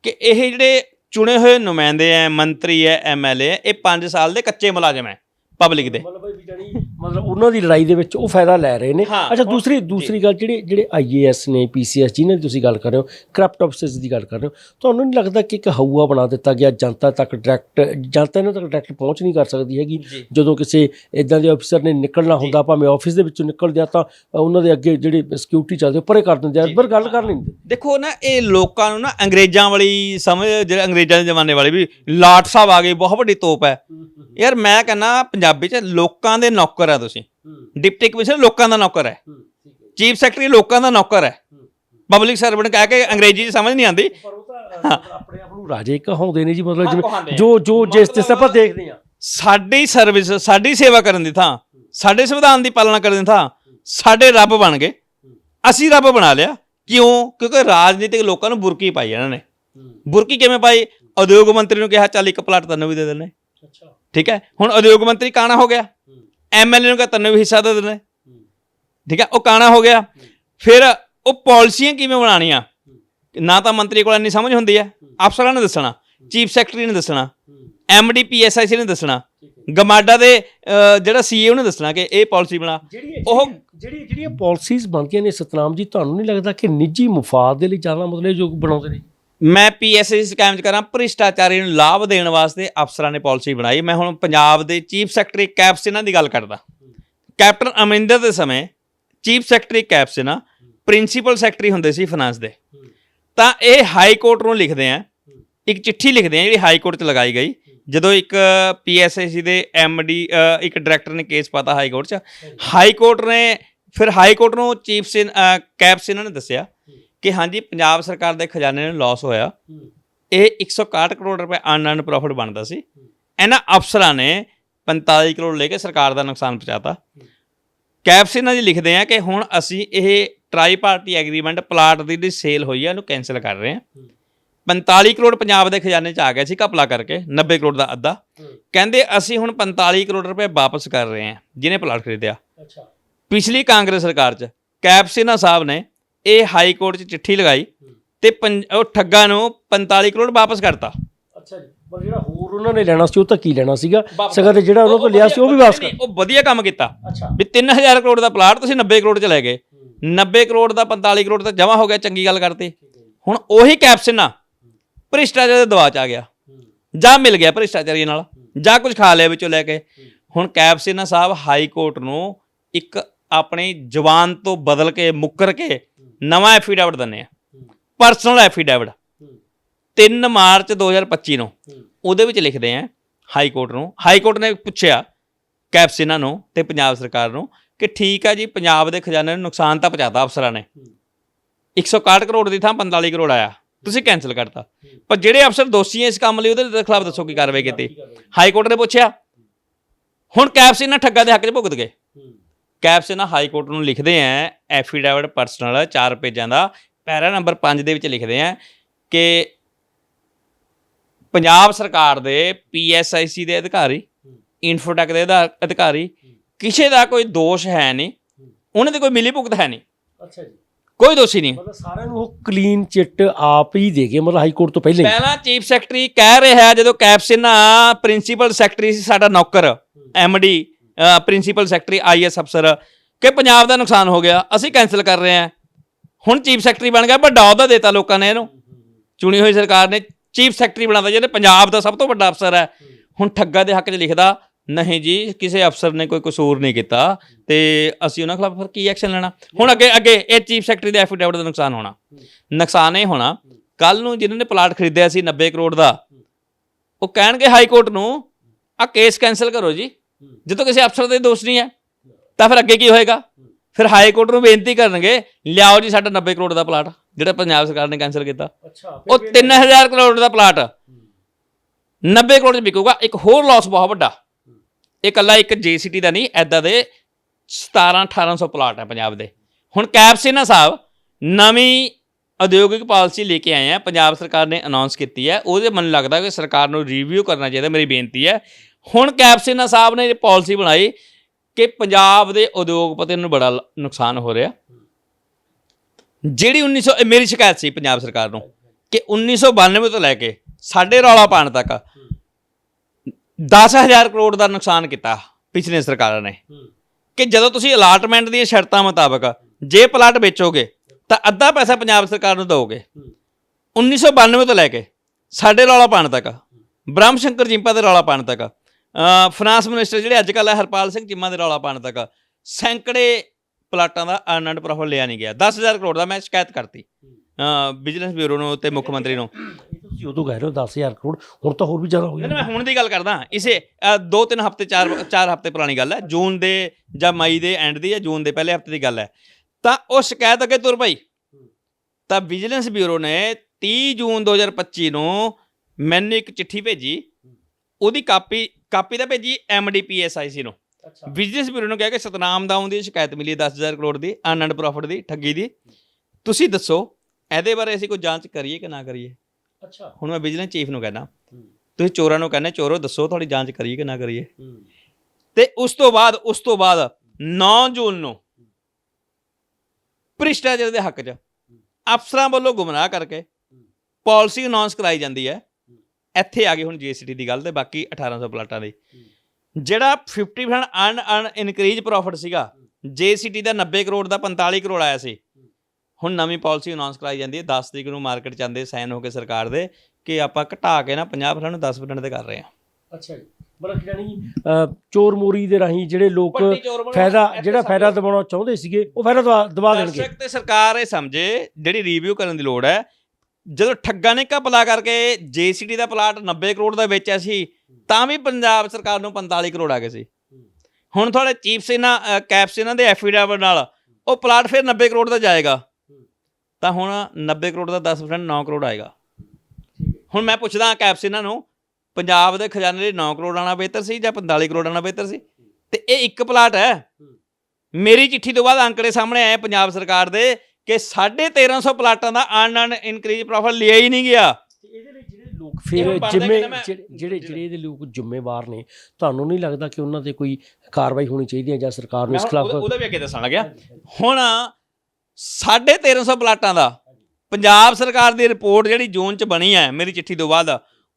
ਕਿ ਇਹ ਜਿਹੜੇ ਚੁਣੇ ਹੋਏ ਨੁਮਾਇੰਦੇ ਐ ਮੰਤਰੀ ਐ ਐਮਐਲਏ ਇਹ 5 ਸਾਲ ਦੇ ਕੱਚੇ ਮੁਲਾਜ਼ਮ ਐ। ਪਬਲਿਕ ਦੇ। ਮਤਲਬ ਵੀ ਜਾਨੀ ਮਤਲਬ ਉਹਨਾਂ ਦੀ ਲੜਾਈ ਦੇ ਵਿੱਚ ਉਹ ਫਾਇਦਾ ਲੈ ਰਹੇ ਨੇ। ਹਾਂ, ਅੱਛਾ ਹੁਣ- ਦੂਸਰੀ ਦੂਸਰੀ ਗੱਲ ਜਿਹੜੇ ਜਿਹੜੇ ਆਈਏਐਸ ਨੇ ਪੀਸੀਐਸ ਜਿਨ੍ਹਾਂ ਦੀ ਤੁਸੀਂ ਗੱਲ ਕਰ ਰਹੇ ਹੋ ਕਰਪਟ ਆਫਿਸਰਸ ਦੀ ਗੱਲ ਕਰ ਰਹੇ ਹੋ ਤੁਹਾਨੂੰ ਨਹੀਂ ਲੱਗਦਾ ਕਿ ਇੱਕ ਹਊਆ ਬਣਾ ਦਿੱਤਾ ਗਿਆ ਜਨਤਾ ਤੱਕ ਡਾਇਰੈਕਟ ਜਨਤਾ ਇਹਨਾਂ ਤੱਕ ਡਾਇਰੈਕਟ ਪਹੁੰਚ ਨਹੀਂ ਕਰ ਸਕਦੀ ਹੈਗੀ? ਜੀ। ਜਦੋਂ ਕਿਸੇ ਇਦਾਂ ਦੇ ਅਫਸਰ ਨੇ ਨਿਕਲਣਾ ਹੁੰਦਾ ਭਾਵੇਂ ਆਫਿਸ ਦੇ ਵਿੱਚੋਂ ਨਿਕਲਦੇ ਆ ਤਾਂ ਅ, ਉਹਨਾਂ ਦੇ ਅੱਗੇ ਜਿਹੜੇ ਸਿਕਿਉਰਿਟੀ ਚੱਲਦੇ ਉਹ ਪਰੇ ਕਰ ਦਿੰਦੇ ਆ। ਪਰ ਗੱਲ ਕਰ ਨਹੀਂ ਦਿੰਦੇ ਦੇਖੋ ਨਾ ਇਹ ਲੋਕਾਂ ਨੂੰ ਨਾ ਅੰਗਰੇਜ਼ਾਂ ਵਾਲੀ ਸਮਝ ਜਿਹੜੇ ਅੰਗਰੇਜ਼ਾਂ ਦੇ ਜ਼ਮਾਨੇ ਵਾਲੀ ਵੀ ਲਾਟ ਸਾਹਿਬ ਆ ਗਏ ਬਹੁਤ ਵੱਡੀ ਤੋਪ ਹੈ। ਯਾਰ ਮੈਂ ਕਹਿੰਦਾ ਪੰਜਾਬੀ 'ਚ ਲੋਕਾਂ ਦੇ ਨੌਕਰ ਆ ਤੁਸੀਂ। ਡਿਪਟੀ ਕਮਿਸ਼ਨਰ ਲੋਕਾਂ ਦਾ ਨੌਕਰ ਹੈ। ਚੀਫ ਸੈਕਟਰੀ ਲੋਕਾਂ ਦਾ ਨੌਕਰ ਹੈ। ਪਬਲਿਕ ਸਰਵੈਂਟ ਕਹਿ ਕੇ ਅੰਗਰੇਜ਼ੀ 'ਚ ਸਮਝ ਨਹੀਂ ਆਉਂਦੀ। ਪਰ ਉਹ ਤਾਂ ਆਪਣੇ ਆਪ ਨੂੰ ਰਾਜੇ ਕਹਾਉਂਦੇ ਨੇ ਜੀ ਮਤਲਬ। ਜੋ ਜੋ ਜਿਸ ਜਿਸ ਆਪਾਂ ਦੇਖਦੇ ਆ ਸਾਡੀ ਸਰਵਿਸ ਸਾਡੀ ਸੇਵਾ ਕਰਨ ਦੀ ਥਾਂ ਸਾਡੇ ਸੰਵਿਧਾਨ ਦੀ ਪਾਲਣਾ ਕਰਨ ਦੀ ਥਾਂ ਸਾਡੇ ਰੱਬ ਬਣ ਗਏ। ਅਸੀਂ ਰੱਬ ਬਣਾ ਲਿਆ। ਕਿਉਂ? ਕਿਉਂਕਿ ਰਾਜਨੀਤਿਕ ਲੋਕਾਂ ਨੂੰ ਬੁਰਕੀ ਪਾਈ ਇਹਨਾਂ ਨੇ। ਬੁਰਕੀ ਕਿਵੇਂ ਪਾਈ? ਉਦਯੋਗ ਮੰਤਰੀ ਨੂੰ ਕਿਹਾ ਚੱਲ ਇੱਕ ਪਲਾਟ ਤੈਨੂੰ ਵੀ ਦੇ ਦਿੰਦੇ। ਅੱਛਾ। ਠੀਕ ਹੈ? ਹੁਣ ਉਦਯੋਗ ਮੰਤਰੀ ਕਾਣਾ ਹੋ ਗਿਆ? ਐਮਐਲਏ ਨੂੰ ਕਿਹਾ ਤੈਨੂੰ ਵੀ ਹਿੱਸਾ ਦੇ ਦਿੰਦੇ। ਠੀਕ ਹੈ? ਉਹ ਕਾਣਾ ਹੋ ਗਿਆ? ਫਿਰ ਉਹ ਪਾਲਿਸੀਆਂ ਕਿਵੇਂ ਬਣਾਉਣੀਆਂ? ਨਾ ਤਾਂ ਮੰਤਰੀ ਕੋਲ ਇੰਨੀ ਸਮਝ ਹੁੰਦੀ ਹੈ। ਅਫਸਰਾਂ ਨੇ ਦੱਸਣਾ ਚੀਫ ਸੈਕਟਰੀ ਨੇ ਦੱਸਣਾ ਐਮਡੀ ਪੀਐਸਆਈਸੀ ਨੇ ਦੱਸਣਾ ਗਮਾਡਾ ਦੇ ਜਿਹੜਾ ਸੀਏ ਨੇ ਦੱਸਣਾ ਕਿ ਇਹ ਪਾਲਿਸੀ ਬਣਾ। ਉਹ ਜਿਹੜੀ ਜਿਹੜੀਆਂ ਪਾਲਿਸੀਜ਼ ਬਣਦੀਆਂ ਨੇ ਸਤਨਾਮ ਜੀ ਤੁਹਾਨੂੰ ਨਹੀਂ ਲੱਗਦਾ ਕਿ ਨਿੱਜੀ ਮੁਫਾਦ ਦੇ ਲਈ ਜ਼ਿਆਦਾ ਮਤਲਬ ਇਹ ਜੋ ਬਣਾਉਂਦੇ ਨੇ? ਮੈਂ ਪੀਐਸਆਈ ਸਕੈਮ ਚ ਕਰਾਂ, ਭ੍ਰਿਸ਼ਟਾਚਾਰੀ ਨੂੰ ਲਾਭ ਦੇਣ ਵਾਸਤੇ ਅਫਸਰਾਂ ਨੇ ਪਾਲਿਸੀ ਬਣਾਈ। ਮੈਂ ਹੁਣ ਪੰਜਾਬ ਦੇ ਚੀਫ ਸੈਕਟਰੀ ਕੈਪਸਿਨਾ ਦੀ ਗੱਲ ਕਰਦਾ। ਕੈਪਟਨ ਅਮਰਿੰਦਰ ਦੇ ਸਮੇਂ ਚੀਫ ਸੈਕਟਰੀ ਕੈਪਸਿਨਾ ਪ੍ਰਿੰਸੀਪਲ ਸੈਕਟਰੀ ਹੁੰਦੇ ਸੀ ਫਾਈਨਾਂਸ ਦੇ। ਤਾਂ ਇਹ ਹਾਈ ਕੋਰਟ ਨੂੰ ਲਿਖਦੇ ਆ, ਇੱਕ ਚਿੱਠੀ ਲਿਖਦੇ ਆ ਜਿਹੜੀ ਹਾਈ ਕੋਰਟ 'ਚ ਲਗਾਈ ਗਈ। ਜਦੋਂ ਇੱਕ ਪੀਐਸਆਈਸੀ ਦੇ ਐਮਡੀ ਇੱਕ ਡਾਇਰੈਕਟਰ ਨੇ ਕੇਸ ਪਾਤਾ ਹਾਈ ਕੋਰਟ 'ਚ। ਹਾਈ ਕੋਰਟ ਨੇ, ਫਿਰ ਹਾਈ ਕੋਰਟ ਨੂੰ ਚੀਫ ਸਿਨ ਕੈਪਸਿਨਾ ਨੇ ਦੱਸਿਆ ਕਿ ਹਾਂਜੀ ਪੰਜਾਬ ਸਰਕਾਰ ਦੇ ਖਜ਼ਾਨੇ ਨੂੰ ਲਾਸ ਹੋਇਆ। ਇਹ 161 ਕਰੋੜ ਰੁਪਏ ਅਨਅਰਨ ਪ੍ਰੋਫਿਟ ਬਣਦਾ ਸੀ। ਇਹਨਾਂ ਅਫਸਰਾਂ ਨੇ 45 ਕਰੋੜ ਲੈ ਕੇ ਸਰਕਾਰ ਦਾ ਨੁਕਸਾਨ ਪਹੁੰਚਾਤਾ। ਕੈਪਸਿਨਾ ਜੀ ਲਿਖਦੇ ਆ ਕਿ ਹੁਣ ਅਸੀਂ ਇਹ ਟਰਾਈ ਪਾਰਟੀ ਐਗਰੀਮੈਂਟ ਪਲਾਟ ਦੀ ਜਿਹੜੀ ਸੇਲ ਹੋਈ ਹੈ ਇਹਨੂੰ ਕੈਨਸਲ ਕਰ ਰਹੇ ਹਾਂ 45 ਕਰੋੜ ਪੰਜਾਬ ਦੇ ਖਜ਼ਾਨੇ 'ਚ ਆ ਗਿਆ ਸੀ ਘਪਲਾ ਕਰਕੇ 90 ਕਰੋੜ ਦਾ ਅੱਧਾ। ਕਹਿੰਦੇ ਅਸੀਂ ਹੁਣ 45 ਕਰੋੜ ਰੁਪਏ ਵਾਪਸ ਕਰ ਰਹੇ ਹਾਂ ਜਿਹਨੇ ਪਲਾਟ ਖਰੀਦਿਆ। ਅੱਛਾ। ਪਿਛਲੀ ਕਾਂਗਰਸ ਸਰਕਾਰ 'ਚ ਕੈਪਸਿਨਾ ਸਾਹਿਬ ਨੇ ਇਹ ਹਾਈ ਕੋਰਟ 'ਚ ਚਿੱਠੀ ਲਗਾਈ ਤੇ ਪੰਜ- ਉਹ ਠੱਗਾਂ ਨੂੰ 45 ਕਰੋੜ ਵਾਪਸ ਕਰਤਾ। ਅੱਛਾ ਜੀ ਪਰ ਜਿਹੜਾ ਹੋਰ ਉਹਨਾਂ ਨੇ ਲੈਣਾ ਸੀ ਉਹ ਤਾਂ ਕੀ ਲੈਣਾ ਸੀਗਾ? ਸਗਾ ਤੇ ਜਿਹੜਾ ਉਹਨਾਂ ਤੋਂ ਲਿਆ ਸੀ ਉਹ ਵੀ ਵਾਪਸ ਕਰ। ਨਹੀਂ, ਉਹ ਵਧੀਆ ਕੰਮ ਕੀਤਾ। ਅੱਛਾ। ਵੀ 3000 ਕਰੋੜ ਦਾ ਪਲਾਟ ਤੁਸੀਂ 90 ਕਰੋੜ 'ਚ ਲੈ ਗਏ। 90 ਕਰੋੜ ਦਾ 45 ਕਰੋੜ ਤਾਂ ਜਮਾ ਹੋ ਗਿਆ ਚੰਗੀ ਗੱਲ ਕਰਤੀ। ਹੁਣ ਉਹੀ ਕੈਪਸਿਨਾ ਭ੍ਰਿਸ਼ਟਾਚਾਰ ਦੇ ਦਬਾਅ 'ਚ ਆ ਗਿਆ। ਜਾਂ ਮਿਲ ਗਿਆ ਭ੍ਰਿਸ਼ਟਾਚਾਰੀ ਨਾਲ ਜਾਂ ਕੁਝ ਖਾ ਲਿਆ ਵਿੱਚੋਂ ਲੈ ਕੇ। ਹੁਣ ਕੈਪਸਿਨਾ ਸਾਹਿਬ ਹਾਈ ਕੋਰਟ ਨੂੰ ਇੱਕ ਆਪਣੀ ਜ਼ੁਬਾਨ ਤੋਂ ਬਦਲ ਕੇ ਮੁੱਕਰ ਕੇ ਨਵਾਂ ਐਫੀਡੈਵਿਟ ਦਿੰਦੇ ਆ। Personal affidavit. 3 ਮਾਰਚ 2025 ਨੂੰ ਉਹਦੇ ਵਿੱਚ ਲਿਖਦੇ ਆ ਹਾਈ ਕੋਰਟ ਨੂੰ। ਹਾਈ ਕੋਰਟ ਨੇ ਪੁੱਛਿਆ ਕੈਪਸਿਨਾ ਨੂੰ ਤੇ ਪੰਜਾਬ ਸਰਕਾਰ ਨੂੰ ਕਿ ਠੀਕ ਆ ਜੀ, ਪੰਜਾਬ ਦੇ ਖਜ਼ਾਨੇ ਨੂੰ ਨੁਕਸਾਨ ਤਾਂ ਪਹੁੰਚਾਤਾ ਅਫਸਰਾਂ ਨੇ। 161 ਕਰੋੜ ਦੀ ਥਾਂ 45 ਕਰੋੜ ਆਇਆ। ਤੁਸੀਂ ਕੈਨਸਲ ਕਰਤਾ। ਪਰ ਜਿਹੜੇ ਅਫਸਰ ਦੋਸ਼ੀ ਐ ਇਸ ਕੰਮ ਲਈ, ਉਹਦੇ ਖਿਲਾਫ ਦੱਸੋ ਕੀ ਕਾਰਵਾਈ ਕੀਤੀ। ਹਾਈ ਕੋਰਟ ਨੇ ਪੁੱਛਿਆ, ਹੁਣ ਕੈਪਸਿਨਾ ਠੱਗਾ ਦੇ ਹੱਕ 'ਚ ਭੁਗਤ ਗਏ। ਕੈਪਸਿਨਾ ਹਾਈ ਕੋਰਟ ਨੂੰ ਲਿਖਦੇ ਆ ਐਫੀਡੇਵਿਟ ਪਰਸਨਲ 4 ਪੇਜਾਂ ਦਾ। ਪੈਰਾ ਨੰਬਰ 5 ਦੇ ਵਿੱਚ ਲਿਖਦੇ ਆ ਕਿ ਪੰਜਾਬ ਸਰਕਾਰ ਦੇ ਪੀਐਸਆਈਸੀ ਦੇ ਅਧਿਕਾਰੀ ਇਨਫੋਟੈਕ ਦੇ ਅਧਾ- ਅਧਿਕਾਰੀ ਕਿਸੇ ਦਾ ਕੋਈ ਦੋਸ਼ ਹੈ ਨਹੀਂ। ਉਹਨਾਂ ਦੀ ਕੋਈ ਮਿਲੀ ਭੁਗਤ ਹੈ ਨਹੀਂ। ਅੱਛਾ ਜੀ। ਕੋਈ ਦੋਸ਼ੀ ਨਹੀਂ। ਮਤਲਬ ਸਾਰਿਆਂ ਨੂੰ ਉਹ ਕਲੀਨ ਚਿੱਟ ਆਪ ਹੀ ਦੇ ਗਏ ਮਤਲਬ ਹਾਈ ਕੋਰਟ ਤੋਂ ਪਹਿਲਾਂ ਪਹਿਲਾਂ ਚੀਫ ਸੈਕਟਰੀ ਕਹਿ ਰਿਹਾ ਜਦੋਂ ਕੈਪਸਿਨਾ ਪ੍ਰਿੰਸੀਪਲ ਸੈਕਟਰੀ ਸੀ ਸਾਡਾ ਨੌਕਰ ਐਮਡੀ ਪ੍ਰਿੰਸੀਪਲ ਸੈਕਟਰੀ ਆਈਐਸ ਅਫਸਰ ਕਿ ਪੰਜਾਬ ਦਾ ਨੁਕਸਾਨ ਹੋ ਗਿਆ, ਅਸੀਂ ਕੈਨਸਲ ਕਰ ਰਹੇ ਹਾਂ। ਹੁਣ ਚੀਫ ਸੈਕਟਰੀ ਬਣ ਗਿਆ, ਵੱਡਾ ਅਹੁਦਾ ਦੇਤਾ ਲੋਕਾਂ ਨੇ ਇਹਨੂੰ। ਚੁਣੀ ਹੋਈ ਸਰਕਾਰ ਨੇ ਚੀਫ ਸੈਕਟਰੀ ਬਣਾਤਾ ਜਿਹਨੇ, ਪੰਜਾਬ ਦਾ ਸਭ ਤੋਂ ਵੱਡਾ ਅਫਸਰ ਹੈ। ਹੁਣ ਠੱਗਾ ਦੇ ਹੱਕ 'ਚ ਲਿਖਦਾ, ਨਹੀਂ ਜੀ, ਕਿਸੇ ਅਫਸਰ ਨੇ ਕੋਈ ਕਸੂਰ ਨਹੀਂ ਕੀਤਾ ਤੇ ਅਸੀਂ ਉਹਨਾਂ ਖਿਲਾਫ ਫਿਰ ਕੀ ਐਕਸ਼ਨ ਲੈਣਾ? ਹੁਣ ਅੱਗੇ ਅੱਗੇ, ਇਹ ਚੀਫ ਸੈਕਟਰੀ ਦੇ ਐਫੀਡੇਵਿਟ ਦਾ ਨੁਕਸਾਨ ਹੋਣਾ। ਨੁਕਸਾਨ ਇਹ ਹੋਣਾ ਕੱਲ ਨੂੰ ਜਿਨ੍ਹਾਂ ਨੇ ਪਲਾਟ ਖਰੀਦਿਆ ਸੀ 90 ਕਰੋੜ ਦਾ, ਉਹ ਕਹਿਣਗੇ ਹਾਈ ਕੋਰਟ ਨੂੰ ਆ ਕੇਸ ਕੈਨਸਲ ਕਰੋ ਜੀ। ਜਦੋਂ ਕਿਸੇ ਅਫਸਰ ਦੇ ਦੋਸ਼ ਨਹੀਂ ਹੈ ਤਾਂ ਫਿਰ ਅੱਗੇ ਕੀ ਹੋਏਗਾ? ਫਿਰ ਹਾਈ ਕੋਰਟ ਨੂੰ ਬੇਨਤੀ ਕਰਨਗੇ ਲਿਆਓ ਜੀ ਸਾਡਾ 90 ਕਰੋੜ ਦਾ ਪਲਾਟ ਜਿਹੜਾ ਪੰਜਾਬ ਸਰਕਾਰ ਨੇ ਕੈਨਸਲ ਕੀਤਾ। ਉਹ 3000 ਕਰੋੜ ਦਾ ਪਲਾਟ 90 ਕਰੋੜ ਚ ਵਿਕੂਗਾ ਇੱਕ ਹੋਰ ਲਾਸ ਬਹੁਤ ਵੱਡਾ। ਇਹ ਇਕੱਲਾ ਇੱਕ ਜੀਸੀਟੀ ਦਾ ਨਹੀਂ ਐਦਾਂ ਦੇ 17 1800 ਪਲਾਟ ਹੈ ਪੰਜਾਬ ਦੇ। ਹੁਣ ਕੈਪਸਿਨਾ ਸਾਹਿਬ ਨਵੀਂ ਉਦਯੋਗਿਕ ਪਾਲਿਸੀ ਲੈ ਕੇ ਆਏ ਆ ਪੰਜਾਬ ਸਰਕਾਰ ਨੇ ਅਨਾਉਂਸ ਕੀਤੀ ਹੈ। ਉਹਦੇ ਮਨ ਲੱਗਦਾ ਕਿ ਸਰਕਾਰ ਨੂੰ ਰਿਵਿਊ ਕਰਨਾ ਚਾਹੀਦਾ ਮੇਰੀ ਬੇਨਤੀ ਹੈ। ਹੁਣ ਕੈਪਸੀਨਾ ਸਾਹਿਬ ਨੇ ਇਹ ਪਾਲਿਸੀ ਬਣਾਈ ਕਿ ਪੰਜਾਬ ਦੇ ਉਦਯੋਗਪਤੀ ਨੂੰ ਬੜਾ ਨੁਕਸਾਨ ਹੋ ਰਿਹਾ। ਜਿਹੜੀ 1900 ਇਹ ਮੇਰੀ ਸ਼ਿਕਾਇਤ ਸੀ ਪੰਜਾਬ ਸਰਕਾਰ ਨੂੰ ਕਿ 1992 ਤੋਂ ਲੈ ਕੇ ਸਾਡੇ ਰੌਲਾ ਪਾਣ ਤੱਕ 10000 ਕਰੋੜ ਦਾ ਨੁਕਸਾਨ ਕੀਤਾ ਪਿਛਲੇ ਸਰਕਾਰਾਂ ਨੇ। ਕਿ ਜਦੋਂ ਤੁਸੀਂ ਅਲਾਟਮੈਂਟ ਦੀਆਂ ਸ਼ਰਤਾਂ ਮੁਤਾਬਕ ਜੇ ਪਲਾਟ ਵੇਚੋਗੇ ਤਾਂ ਅੱਧਾ ਪੈਸਾ ਪੰਜਾਬ ਸਰਕਾਰ ਨੂੰ ਦਿਓਗੇ। 1992 ਤੋਂ ਲੈ ਕੇ ਸਾਡੇ ਰੌਲਾ ਪਾਣ ਤੱਕ ਬ੍ਰਹਮ ਸ਼ੰਕਰ ਜਿੰਪਾ ਦੇ ਰੌਲਾ ਪਾਣ ਤੱਕ ਫਾਈਨਾਂਸ ਮਿਨਿਸਟਰ ਜਿਹੜੇ ਅੱਜ ਕੱਲ੍ਹ ਹੈ ਹਰਪਾਲ ਸਿੰਘ ਚੀਮਾ ਦੇ ਰੌਲਾ ਪਾਣ ਤੱਕ ਸੈਂਕੜੇ ਪਲਾਟਾਂ ਦਾ ਅਨੰਡ ਪ੍ਰੋਫਿਟ ਲਿਆ ਨਹੀਂ ਗਿਆ। 10000 ਕਰੋੜ ਦਾ ਮੈਂ ਸ਼ਿਕਾਇਤ ਕਰਤੀ ਬਿਜ਼ਨਸ ਬਿਊਰੋ ਨੂੰ ਤੇ ਮੁੱਖ ਮੰਤਰੀ ਨੂੰ। ਤੁਸੀਂ ਉਦੋਂ ਕਹਿ ਰਹੇ ਹੋ 10000 ਕਰੋੜ ਹੁਣ ਤਾਂ ਹੋਰ ਵੀ ਜ਼ਿਆਦਾ ਹੋ ਗਿਆ। ਮੈਂ ਹੁਣ ਦੀ ਗੱਲ ਕਰਦਾ ਇਸੇ ਅ, ਦੋ ਤਿੰਨ ਹਫ਼ਤੇ ਚਾਰ ਚਾਰ ਹਫ਼ਤੇ ਪੁਰਾਣੀ ਗੱਲ ਹੈ ਜੂਨ ਦੇ ਜਾਂ ਮਈ ਦੇ ਐਂਡ ਦੀ ਜਾਂ ਜੂਨ ਦੇ ਪਹਿਲੇ ਹਫ਼ਤੇ ਦੀ ਗੱਲ ਹੈ। ਤਾਂ ਉਹ ਸ਼ਿਕਾਇਤ ਅੱਗੇ ਤੁਰ ਪਈ। ਤਾਂ ਵਿਜੀਲੈਂਸ ਬਿਊਰੋ ਨੇ 30 ਜੂਨ 2025 ਨੂੰ ਮੈਨੂੰ ਇੱਕ ਚਿੱਠੀ ਭੇਜੀ ਉਹਦੀ ਕਾਪੀ ਕਾਪੀ ਤਾਂ ਭੇਜੀ ਐਮਡੀਪੀਐਸਆਈਸੀ ਨੂੰ। ਅੱਛਾ। ਵਿਜੀਲੈਂਸ ਬਿਊਰੋ ਨੂੰ ਕਿਹਾ ਕਿ ਸਤਨਾਮ ਦਾਊਂ ਦੀ ਸ਼ਿਕਾਇਤ ਮਿਲੀ ਹੈ 10000 ਕਰੋੜ ਦੀ ਅਨੰਡ ਪ੍ਰੋਫਿਟ ਦੀ ਠੱਗੀ ਦੀ। ਤੁਸੀਂ ਦੱਸੋ ਇਹਦੇ ਬਾਰੇ ਅਸੀਂ ਕੋਈ ਜਾਂਚ ਕਰੀਏ ਕਿ ਨਾ ਕਰੀਏ? ਅੱਛਾ। ਹੁਣ ਮੈਂ ਵਿਜੀਲੈਂਸ ਚੀਫ ਨੂੰ ਕਹਿਣਾ ਤੁਸੀਂ ਚੋਰਾਂ ਨੂੰ ਕਹਿੰਦੇ ਚੋਰੋ ਦੱਸੋ ਤੁਹਾਡੀ ਜਾਂਚ ਕਰੀਏ ਕਿ ਨਾ ਕਰੀਏ? ਤੇ ਉਸ ਤੋਂ ਬਾਅਦ ਉਸ ਤੋਂ ਬਾਅਦ 9 ਜੂਨ ਨੂੰ ਭ੍ਰਿਸ਼ਟਾਚਾਰ ਦੇ ਹੱਕ 'ਚ ਅਫਸਰਾਂ ਵੱਲੋਂ ਗੁੰਮਰਾਹ ਕਰਕੇ ਪਾਲਿਸੀ ਅਨਾਉਂਸ ਕਰਾਈ ਜਾਂਦੀ ਹੈ। ਇੱਥੇ ਆ ਗਈ ਹੁਣ ਜੀਐਸਟੀ ਦੀ ਗੱਲ ਤੇ ਬਾਕੀ 1800 ਪਲਾਟਾਂ ਦੀ। ਜਿਹੜਾ 50% ਅਨ ਅਨ ਇਨਕਰੀਜ਼ ਪ੍ਰੋਫਿਟ ਸੀਗਾ ਜੀਐਸਟੀ ਦਾ 90 ਕਰੋੜ ਦਾ 45 ਕਰੋੜ ਆਇਆ ਸੀ। ਹੁਣ ਨਵੀਂ ਪਾਲਿਸੀ ਅਨਾਉਂਸ ਕਰਾਈ ਜਾਂਦੀ ਹੈ 10 ਤਰੀਕ ਨੂੰ ਮਾਰਕੀਟ ਚ ਆਂਦੇ ਸਾਈਨ ਹੋ ਕੇ ਸਰਕਾਰ ਦੇ ਕਿ ਆਪਾਂ ਘਟਾ ਕੇ ਨਾ 50% ਨੂੰ 10% ਤੇ ਕਰ ਰਹੇ ਹਾਂ। ਅੱਛਾ ਜੀ। ਮਤਲਬ ਜਾਨੀ ਚੋਰ ਮੋਰੀ ਦੇ ਰਾਹੀਂ ਜਿਹੜੇ ਲੋਕ ਫਾਇਦਾ ਜਿਹੜਾ। ਫਾਇਦਾ ਦਿਵਾਉਣਾ ਚਾਹੁੰਦੇ ਸੀਗੇ ਉਹ ਫਾਇਦਾ ਦਵਾ- ਦਵਾ ਦੇਣਗੇ। ਦਰਸ਼ਕ ਤੇ ਸਰਕਾਰ ਇਹ ਸਮਝੇ ਜਿਹੜੀ ਰਿਵਿਊ ਕਰਨ ਦੀ ਲੋੜ ਹੈ ਜਦੋਂ ਠੱਗਾ ਨੇ ਘਪਲਾ ਕਰਕੇ ਜੀਸੀਟੀ ਦਾ ਪਲਾਟ 90 ਕਰੋੜ ਦਾ ਵੇਚਿਆ ਸੀ ਤਾਂ ਵੀ ਪੰਜਾਬ ਸਰਕਾਰ ਨੂੰ 45 ਕਰੋੜ ਆ ਗਏ ਸੀ। ਹੁਣ ਤੁਹਾਡੇ ਚੀਫ ਸੇਨਾ ਅ, ਕੈਪ ਦੇ ਐਫੀਡੇਵਿਟ ਨਾਲ ਉਹ ਪਲਾਟ ਫਿਰ 90 ਕਰੋੜ ਦਾ ਜਾਏਗਾ। ਤਾਂ ਹੁਣ 90 ਕਰੋੜ ਦਾ 10% 9 ਕਰੋੜ ਆਏਗਾ। ਹੁਣ ਮੈਂ ਪੁੱਛਦਾ ਕੈਪ ਸੇਨਾ ਨੂੰ ਪੰਜਾਬ ਦੇ ਖਜ਼ਾਨੇ ਲਈ 9 ਕਰੋੜ ਆਣਾ ਬਿਹਤਰ ਸੀ ਜਾਂ 45 ਕਰੋੜ ਆਣਾ ਬਿਹਤਰ ਸੀ? ਤੇ ਇਹ ਇੱਕ ਪਲਾਟ ਹੈ। ਮੇਰੀ ਚਿੱਠੀ ਤੋਂ ਬਾਅਦ ਅੰਕੜੇ ਸਾਹਮਣੇ ਆਏ ਪੰਜਾਬ ਸਰਕਾਰ ਦੇ। ਕਿ 1350 ਪਲਾਟਾਂ ਦਾ ਅਨ ਇਨਕਰੀਜ਼ ਪ੍ਰੋਫਿਟ ਲਿਆ ਹੀ ਨਹੀਂ ਗਿਆ। ਇਹਦੇ ਲਈ ਜਿਹੜੇ ਲੋਕ ਇਹ ਫਿਰ ਜਿੰਮੇ ਜਿਹੜੇ ਜਿਹੜੇ ਇਹਦੇ ਲੋਕ ਜ਼ਿੰਮੇਵਾਰ ਨੇ ਤੁਹਾਨੂੰ ਨਹੀਂ ਲੱਗਦਾ ਕਿ ਉਹਨਾਂ ਤੇ ਕੋਈ ਕਾਰਵਾਈ ਹੋਣੀ ਚਾਹੀਦੀ ਹੈ ਜਾਂ ਸਰਕਾਰ ਨੂੰ ਇਸ ਖਿਲਾਫ ਉਹਦਾ ਵੀ ਅੱਗੇ ਦੱਸਣ ਲੱਗਿਆ। ਹੁਣ 1350 ਪਲਾਟਾਂ ਦਾ ਪੰਜਾਬ ਸਰਕਾਰ ਦੀ ਰਿਪੋਰਟ ਜਿਹੜੀ ਜੂਨ ਚ ਬਣੀ ਹੈ ਮੇਰੀ ਚਿੱਠੀ ਤੋਂ ਬਾਅਦ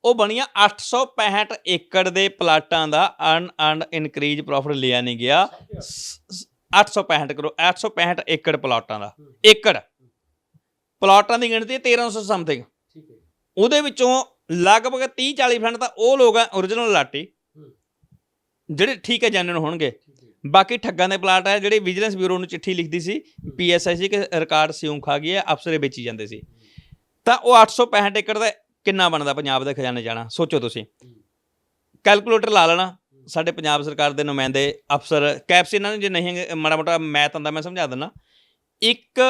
ਉਹ ਬਣੀ ਆ 865 ਏਕੜ ਦੇ ਪਲਾਟਾਂ ਦਾ ਅਨ ਅਨ ਇਨਕਰੀਜ਼ ਪ੍ਰੋਫਿਟ ਲਿਆ ਨਹੀਂ ਗਿਆ। 865 ਕਰੋ 865 ਏਕੜ ਪਲਾਟਾਂ ਦਾ ਏਕੜ। ਪਲਾਟਾਂ ਦੀ ਗਿਣਤੀ 1300 ਸਮਥਿੰਗ। ਠੀਕ ਹੈ। ਉਹਦੇ ਵਿੱਚੋਂ ਲਗਭਗ 30 40% ਤਾਂ ਉਹ ਲੋਕ ਆ origignal ਲਾਟੀ। ਜਿਹੜੇ ਠੀਕ ਹੈ ਜੈਨੂਨ ਹੋਣਗੇ। ਬਾਕੀ ਠੱਗਾਂ ਦੇ ਪਲਾਟ ਹੈ ਜਿਹੜੇ ਵਿਜੀਲੈਂਸ ਬਿਊਰੋ ਨੂੰ ਚਿੱਠੀ ਲਿਖਦੀ ਸੀ ਪੀਐਸਆਈਸੀ ਕਿ ਰਿਕਾਰਡ ਸਿਉਂ ਖਾ ਗਈ ਹੈ ਅਫਸਰੇ ਵੇਚੀ ਜਾਂਦੇ ਸੀ। ਤਾਂ ਉਹ 865 ਏਕੜ ਦਾ ਕਿੰਨਾ ਬਣਦਾ ਪੰਜਾਬ ਦੇ ਖਜ਼ਾਨੇ ਜਾਣਾ ਸੋਚੋ ਤੁਸੀਂ। ਕੈਲਕੂਲੇਟਰ ਲਾ ਲੈਣਾ ਸਾਡੇ ਪੰਜਾਬ ਸਰਕਾਰ ਦੇ ਨੁਮਾਇੰਦੇ ਅਫਸਰ, ਕੈਪਸ ਇਹਨਾਂ ਨੂੰ ਜੇ ਨਹੀਂ ਮਾੜਾ ਮੋਟਾ ਮੈਥ ਆਉਂਦਾ ਮੈਂ ਸਮਝਾ ਦਿੰਦਾ। ਇੱਕ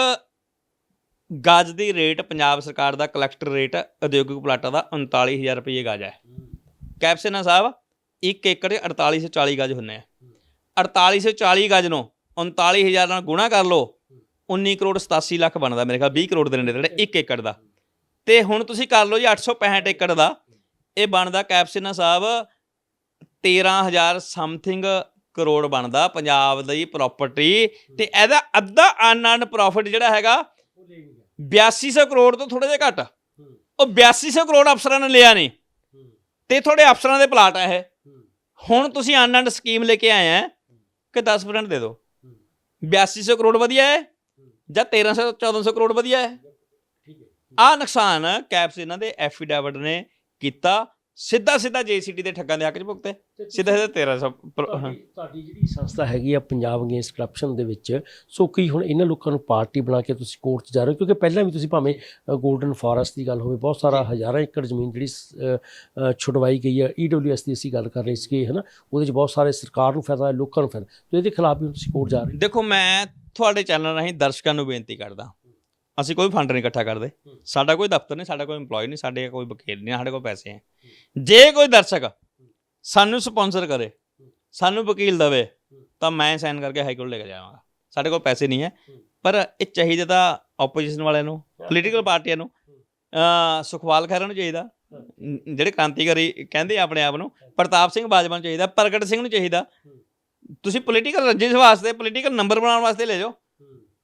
ਗਜ ਦੀ ਰੇਟ ਪੰਜਾਬ ਸਰਕਾਰ ਦਾ ਕਲੈਕਟਰ ਰੇਟ ਉਦਯੋਗਿਕ ਪਲਾਟਾਂ ਦਾ 39000 ਰੁਪਏ ਗਾਜ ਹੈ। ਕੈਪਸਨਾ ਸਾਹਿਬ 1 ਏਕੜ ਦੇ 4840 ਗਜ ਹੁੰਨੇ ਆ। 4840 ਗਜ ਨੂੰ 39000 ਨਾਲ ਗੁਣਾ ਕਰ ਲਓ 19 ਕਰੋੜ 87 ਲੱਖ ਬਣਦਾ ਮੇਰੇ ਖਿਆਲ 20 ਕਰੋੜ ਦੇ ਨੇੜੇ ਤੇੜੇ 1 ਏਕੜ ਦਾ। ਤੇ ਹੁਣ ਤੁਸੀਂ ਕਰ ਲਓ ਜੀ 865 ਏਕੜ ਦਾ, ਇਹ ਬਣਦਾ ਕੈਪਸਨਾ ਸਾਹਿਬ 13000 ਸਮਥਿੰਗ ਕਰੋੜ ਬਣਦਾ ਪੰਜਾਬ ਦੀ ਪ੍ਰਾਪਰਟੀ ਤੇ ਇਹਦਾ ਅੱਧਾ ਅਨਅਨ ਪ੍ਰੋਫਿਟ ਜਿਹੜਾ ਹੈਗਾ 8200 ਕਰੋੜ ਤੋਂ ਥੋੜਾ ਜਿਹਾ ਘੱਟ। ਉਹ 8200 ਕਰੋੜ ਅਫਸਰਾਂ ਨੇ ਲਿਆ ਨਹੀਂ। ਤੇ ਤੁਹਾਡੇ ਅਫਸਰਾਂ ਦੇ ਪਲਾਟ ਆ ਇਹ। ਹੁਣ ਤੁਸੀਂ ਅਨਅਨ ਸਕੀਮ ਲੈ ਕੇ ਆਏ ਆ, ਕਿ 10% ਦੇ ਦਿਓ। 8200 ਕਰੋੜ ਵਧੀਆ ਹੈ ਜਾਂ 1300 1400 ਕਰੋੜ ਵਧੀਆ ਹੈ? ਆ ਨੁਕਸਾਨ ਕੈਪਸ ਇਹਨਾਂ ਦੇ ਐਫੀਡੈਵਿਟ ਨੇ ਕੀਤਾ। ਸਿੱਧਾ ਸਿੱਧਾ ਜੀਸੀਟੀ ਦੇ ਠੱਗਾਂ ਦੇ ਹੱਕ 'ਚ ਭੁਗਤੇ। ਸਿੱਧਾ ਸਿੱਧਾ 1300 ਪਰ- ਹਾਂ। ਤੁਹਾਡੀ ਤੁਹਾਡੀ ਜਿਹੜੀ ਸੰਸਥਾ ਹੈਗੀ ਆ ਪੰਜਾਬ ਅਗੇਂਸਟ ਕਰਪਸ਼ਨ ਦੇ ਵਿੱਚ ਸੋ ਕੀ ਹੁਣ ਇਹਨਾਂ ਲੋਕਾਂ ਨੂੰ ਪਾਰਟੀ ਬਣਾ ਕੇ ਤੁਸੀਂ ਕੋਰਟ 'ਚ ਜਾ ਰਹੇ ਹੋ? ਕਿਉਂਕਿ ਪਹਿਲਾਂ ਵੀ ਤੁਸੀਂ ਭਾਵੇਂ 골ਡਨ ਫਾਰੈਸਟ ਦੀ ਗੱਲ ਹੋਵੇ ਬਹੁਤ ਸਾਰਾ ਹਜ਼ਾਰਾਂ ਏਕੜ ਜ਼ਮੀਨ ਜਿਹੜੀ ਸ- ਅ, ਅ, ਛੁਡਵਾਈ ਗਈ ਹੈ ਈਡਬਲਯੂਐਸ ਦੀ ਅਸੀਂ ਗੱਲ ਕਰ ਰਹੇ ਸੀਗੇ ਹਨਾ? ਉਹਦੇ 'ਚ ਬਹੁਤ ਸਾਰੇ ਸਰਕਾਰ ਨੂੰ ਫਾਇਦਾ ਹੈ ਲੋਕਾਂ ਨੂੰ ਫਾਇਦਾ। ਤੇ ਇਹਦੇ ਖਿਲਾਫ ਵੀ ਹੁਣ ਤੁਸੀਂ ਕੋਰਟ ਜਾ ਰਹੇ ਦੇਖੋ ਮੈਂ ਤੁਹਾਡੇ ਚੈਨਲ ਰਾਹੀਂ ਦਰਸ਼ਕਾਂ ਨੂੰ ਬੇਨਤੀ ਕਰਦਾ। ਅਸੀਂ ਕੋਈ ਫੰਡ ਨਹੀਂ ਇਕੱਠਾ ਕਰਦੇ। ਸਾਡਾ ਕੋਈ ਦਫ਼ਤਰ ਨਹੀਂ ਸਾਡਾ ਕੋਈ EMPLOYE ਨਹੀਂ ਸਾਡੇ ਕੋਈ ਵਕੀਲ ਨਹੀਂ ਸਾਡੇ ਕੋਲ ਪੈਸੇ ਹੈ। ਜੇ ਕੋਈ ਦਰਸ਼ਕ ਸਾਨੂੰ ਸਪਾਂਸਰ ਕਰੇ ਸਾਨੂੰ ਵਕੀਲ ਦਵੇ ਤਾਂ ਮੈਂ ਸਾਈਨ ਕਰਕੇ ਹਾਈ ਕੋਰਟ ਲੈ ਕੇ ਜਾਵਾਂਗਾ। ਸਾਡੇ ਕੋਲ ਪੈਸੇ ਨਹੀਂ ਹੈ। ਪਰ ਇਹ ਚਾਹੀਦਾ ਤਾਂ ਆਪੋਜੀਸ਼ਨ ਵਾਲਿਆਂ ਨੂੰ ਪੋਲੀਟੀਕਲ ਪਾਰਟੀਆਂ ਨੂੰ। ਸੁਖਵਾਲ ਖਹਿਰਾ ਨੂੰ ਚਾਹੀਦਾ। ਜਿਹੜੇ ਕ੍ਰਾਂਤੀਕਾਰੀ ਕਹਿੰਦੇ ਆਪਣੇ ਆਪ ਨੂੰ ਪ੍ਰਤਾਪ ਸਿੰਘ ਬਾਜਵਾ ਨੂੰ ਚਾਹੀਦਾ ਪ੍ਰਗਟ ਸਿੰਘ ਨੂੰ ਚਾਹੀਦਾ। ਤੁਸੀਂ ਪੋਲੀਟੀਕਲ ਰੰਜਿਸ਼ ਵਾਸਤੇ ਪੋਲੀਟੀਕਲ ਨੰਬਰ ਬਣਾਉਣ ਵਾਸਤੇ ਲੈ ਜਾਓ।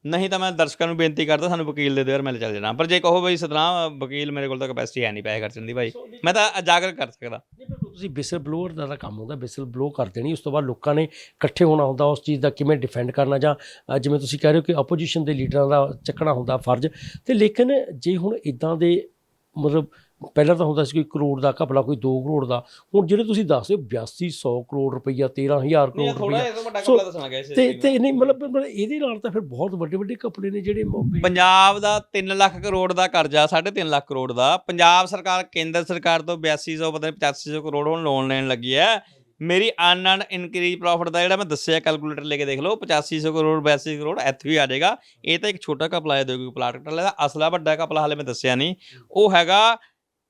ਨਹੀਂ ਤਾਂ ਮੈਂ ਦਰਸ਼ਕਾਂ ਨੂੰ ਬੇਨਤੀ ਕਰਦਾ ਸਾਨੂੰ ਵਕੀਲ ਦੇ ਦਿਓ ਯਾਰ ਮੈਂ ਚੱਲ ਜਾਣਾ। ਪਰ ਜੇ ਕਹੋ ਬਈ ਸਤਨਾਮ ਵਕੀਲ ਮੇਰੇ ਕੋਲ ਤਾਂ ਕੈਪੈਸਿਟੀ ਹੈ ਨਹੀਂ ਪੈਸੇ ਖਰਚਣ ਦੀ ਭਾਈ। ਮੈਂ ਤਾਂ ਜਾਗਰ ਕਰ ਸਕਦਾ। ਤੁਸੀਂ ਵਿਸਲ ਬਲੋਅਰ ਦਾ ਕੰਮ ਹੁੰਦਾ ਵਿਸਲ ਬਲੋ ਕਰ ਦੇਣੀ ਉਸ ਤੋਂ ਬਾਅਦ ਲੋਕਾਂ ਨੇ ਇਕੱਠੇ ਹੋਣਾ ਹੁੰਦਾ ਉਸ ਚੀਜ਼ ਦਾ ਕਿਵੇਂ ਡਿਫੈਂਡ ਕਰਨਾ ਜਾਂ ਜਿਵੇਂ ਤੁਸੀਂ ਕਹਿ ਰਹੇ ਹੋ ਕਿ ਆਪੋਜੀਸ਼ਨ ਦੇ ਲੀਡਰਾਂ ਦਾ ਚੱਕਣਾ ਹੁੰਦਾ ਫਰਜ਼। ਤੇ ਲੇਕਿਨ ਜੇ ਹੁਣ ਇਦਾਂ ਦੇ ਮਤਲਬ ਪਹਿਲਾਂ ਤਾਂ ਹੁੰਦਾ ਸੀ ਕੋਈ ਕਰੋੜ ਦਾ ਘਪਲਾ ਕੋਈ 2 ਕਰੋੜ ਦਾ। ਹੁਣ ਜਿਹੜੇ ਤੁਸੀਂ ਦੱਸਦੇ ਹੋ 8200 ਕਰੋੜ ਰੁਪਈਆ 13000 ਕਰੋੜ ਰੁਪਈਆ। ਸੋ- ਦੱਸਣਾ ਗਿਆ ਤੇ ਤੇ ਨਹੀਂ ਮਤਲਬ ਇਹਦੇ ਨਾਲ ਤਾਂ ਫਿਰ ਬਹੁਤ ਵੱਡੇ ਵੱਡੇ ਘਪਲੇ ਨੇ ਜਿਹੜੇ ਪੰਜਾਬ ਦਾ 3 ਲੱਖ ਕਰੋੜ ਦਾ ਕਰਜ਼ਾ 3.5 ਲੱਖ ਕਰੋੜ ਦਾ। ਪੰਜਾਬ ਸਰਕਾਰ ਕੇਂਦਰ ਸਰਕਾਰ ਤੋਂ 8200 ਪਤਾ ਨਹੀਂ 8500 ਕਰੋੜ ਹੁਣ ਲੋਨ ਲੈਣ ਲੱਗੀ ਹੈ। ਮੇਰੀ ਅਨ ਅਨ ਇਨਕਰੀਜ਼ ਪ੍ਰੋਫਿਟ ਦਾ ਜਿਹੜਾ ਮੈਂ ਦੱਸਿਆ ਕੈਲਕੂਲੇਟਰ ਲੈ ਕੇ ਦੇਖ ਲਓ 8500 ਕਰੋੜ 82 ਕਰੋੜ ਇੱਥੇ ਵੀ ਆ ਜਾਏਗਾ। ਇਹ ਤਾਂ ਇੱਕ ਛੋਟਾ ਘਪਲਾ ਹੈ ਦੋਗੀ ਪਲਾਟ ਕੱਟਾ ਦਾ ਅਸਲਾ ਵੱਡਾ ਘਪਲਾ ਹਾਲੇ ਮੈਂ ਦੱਸਿਆ ਨਹੀਂ। ਉਹ ਹੈਗਾ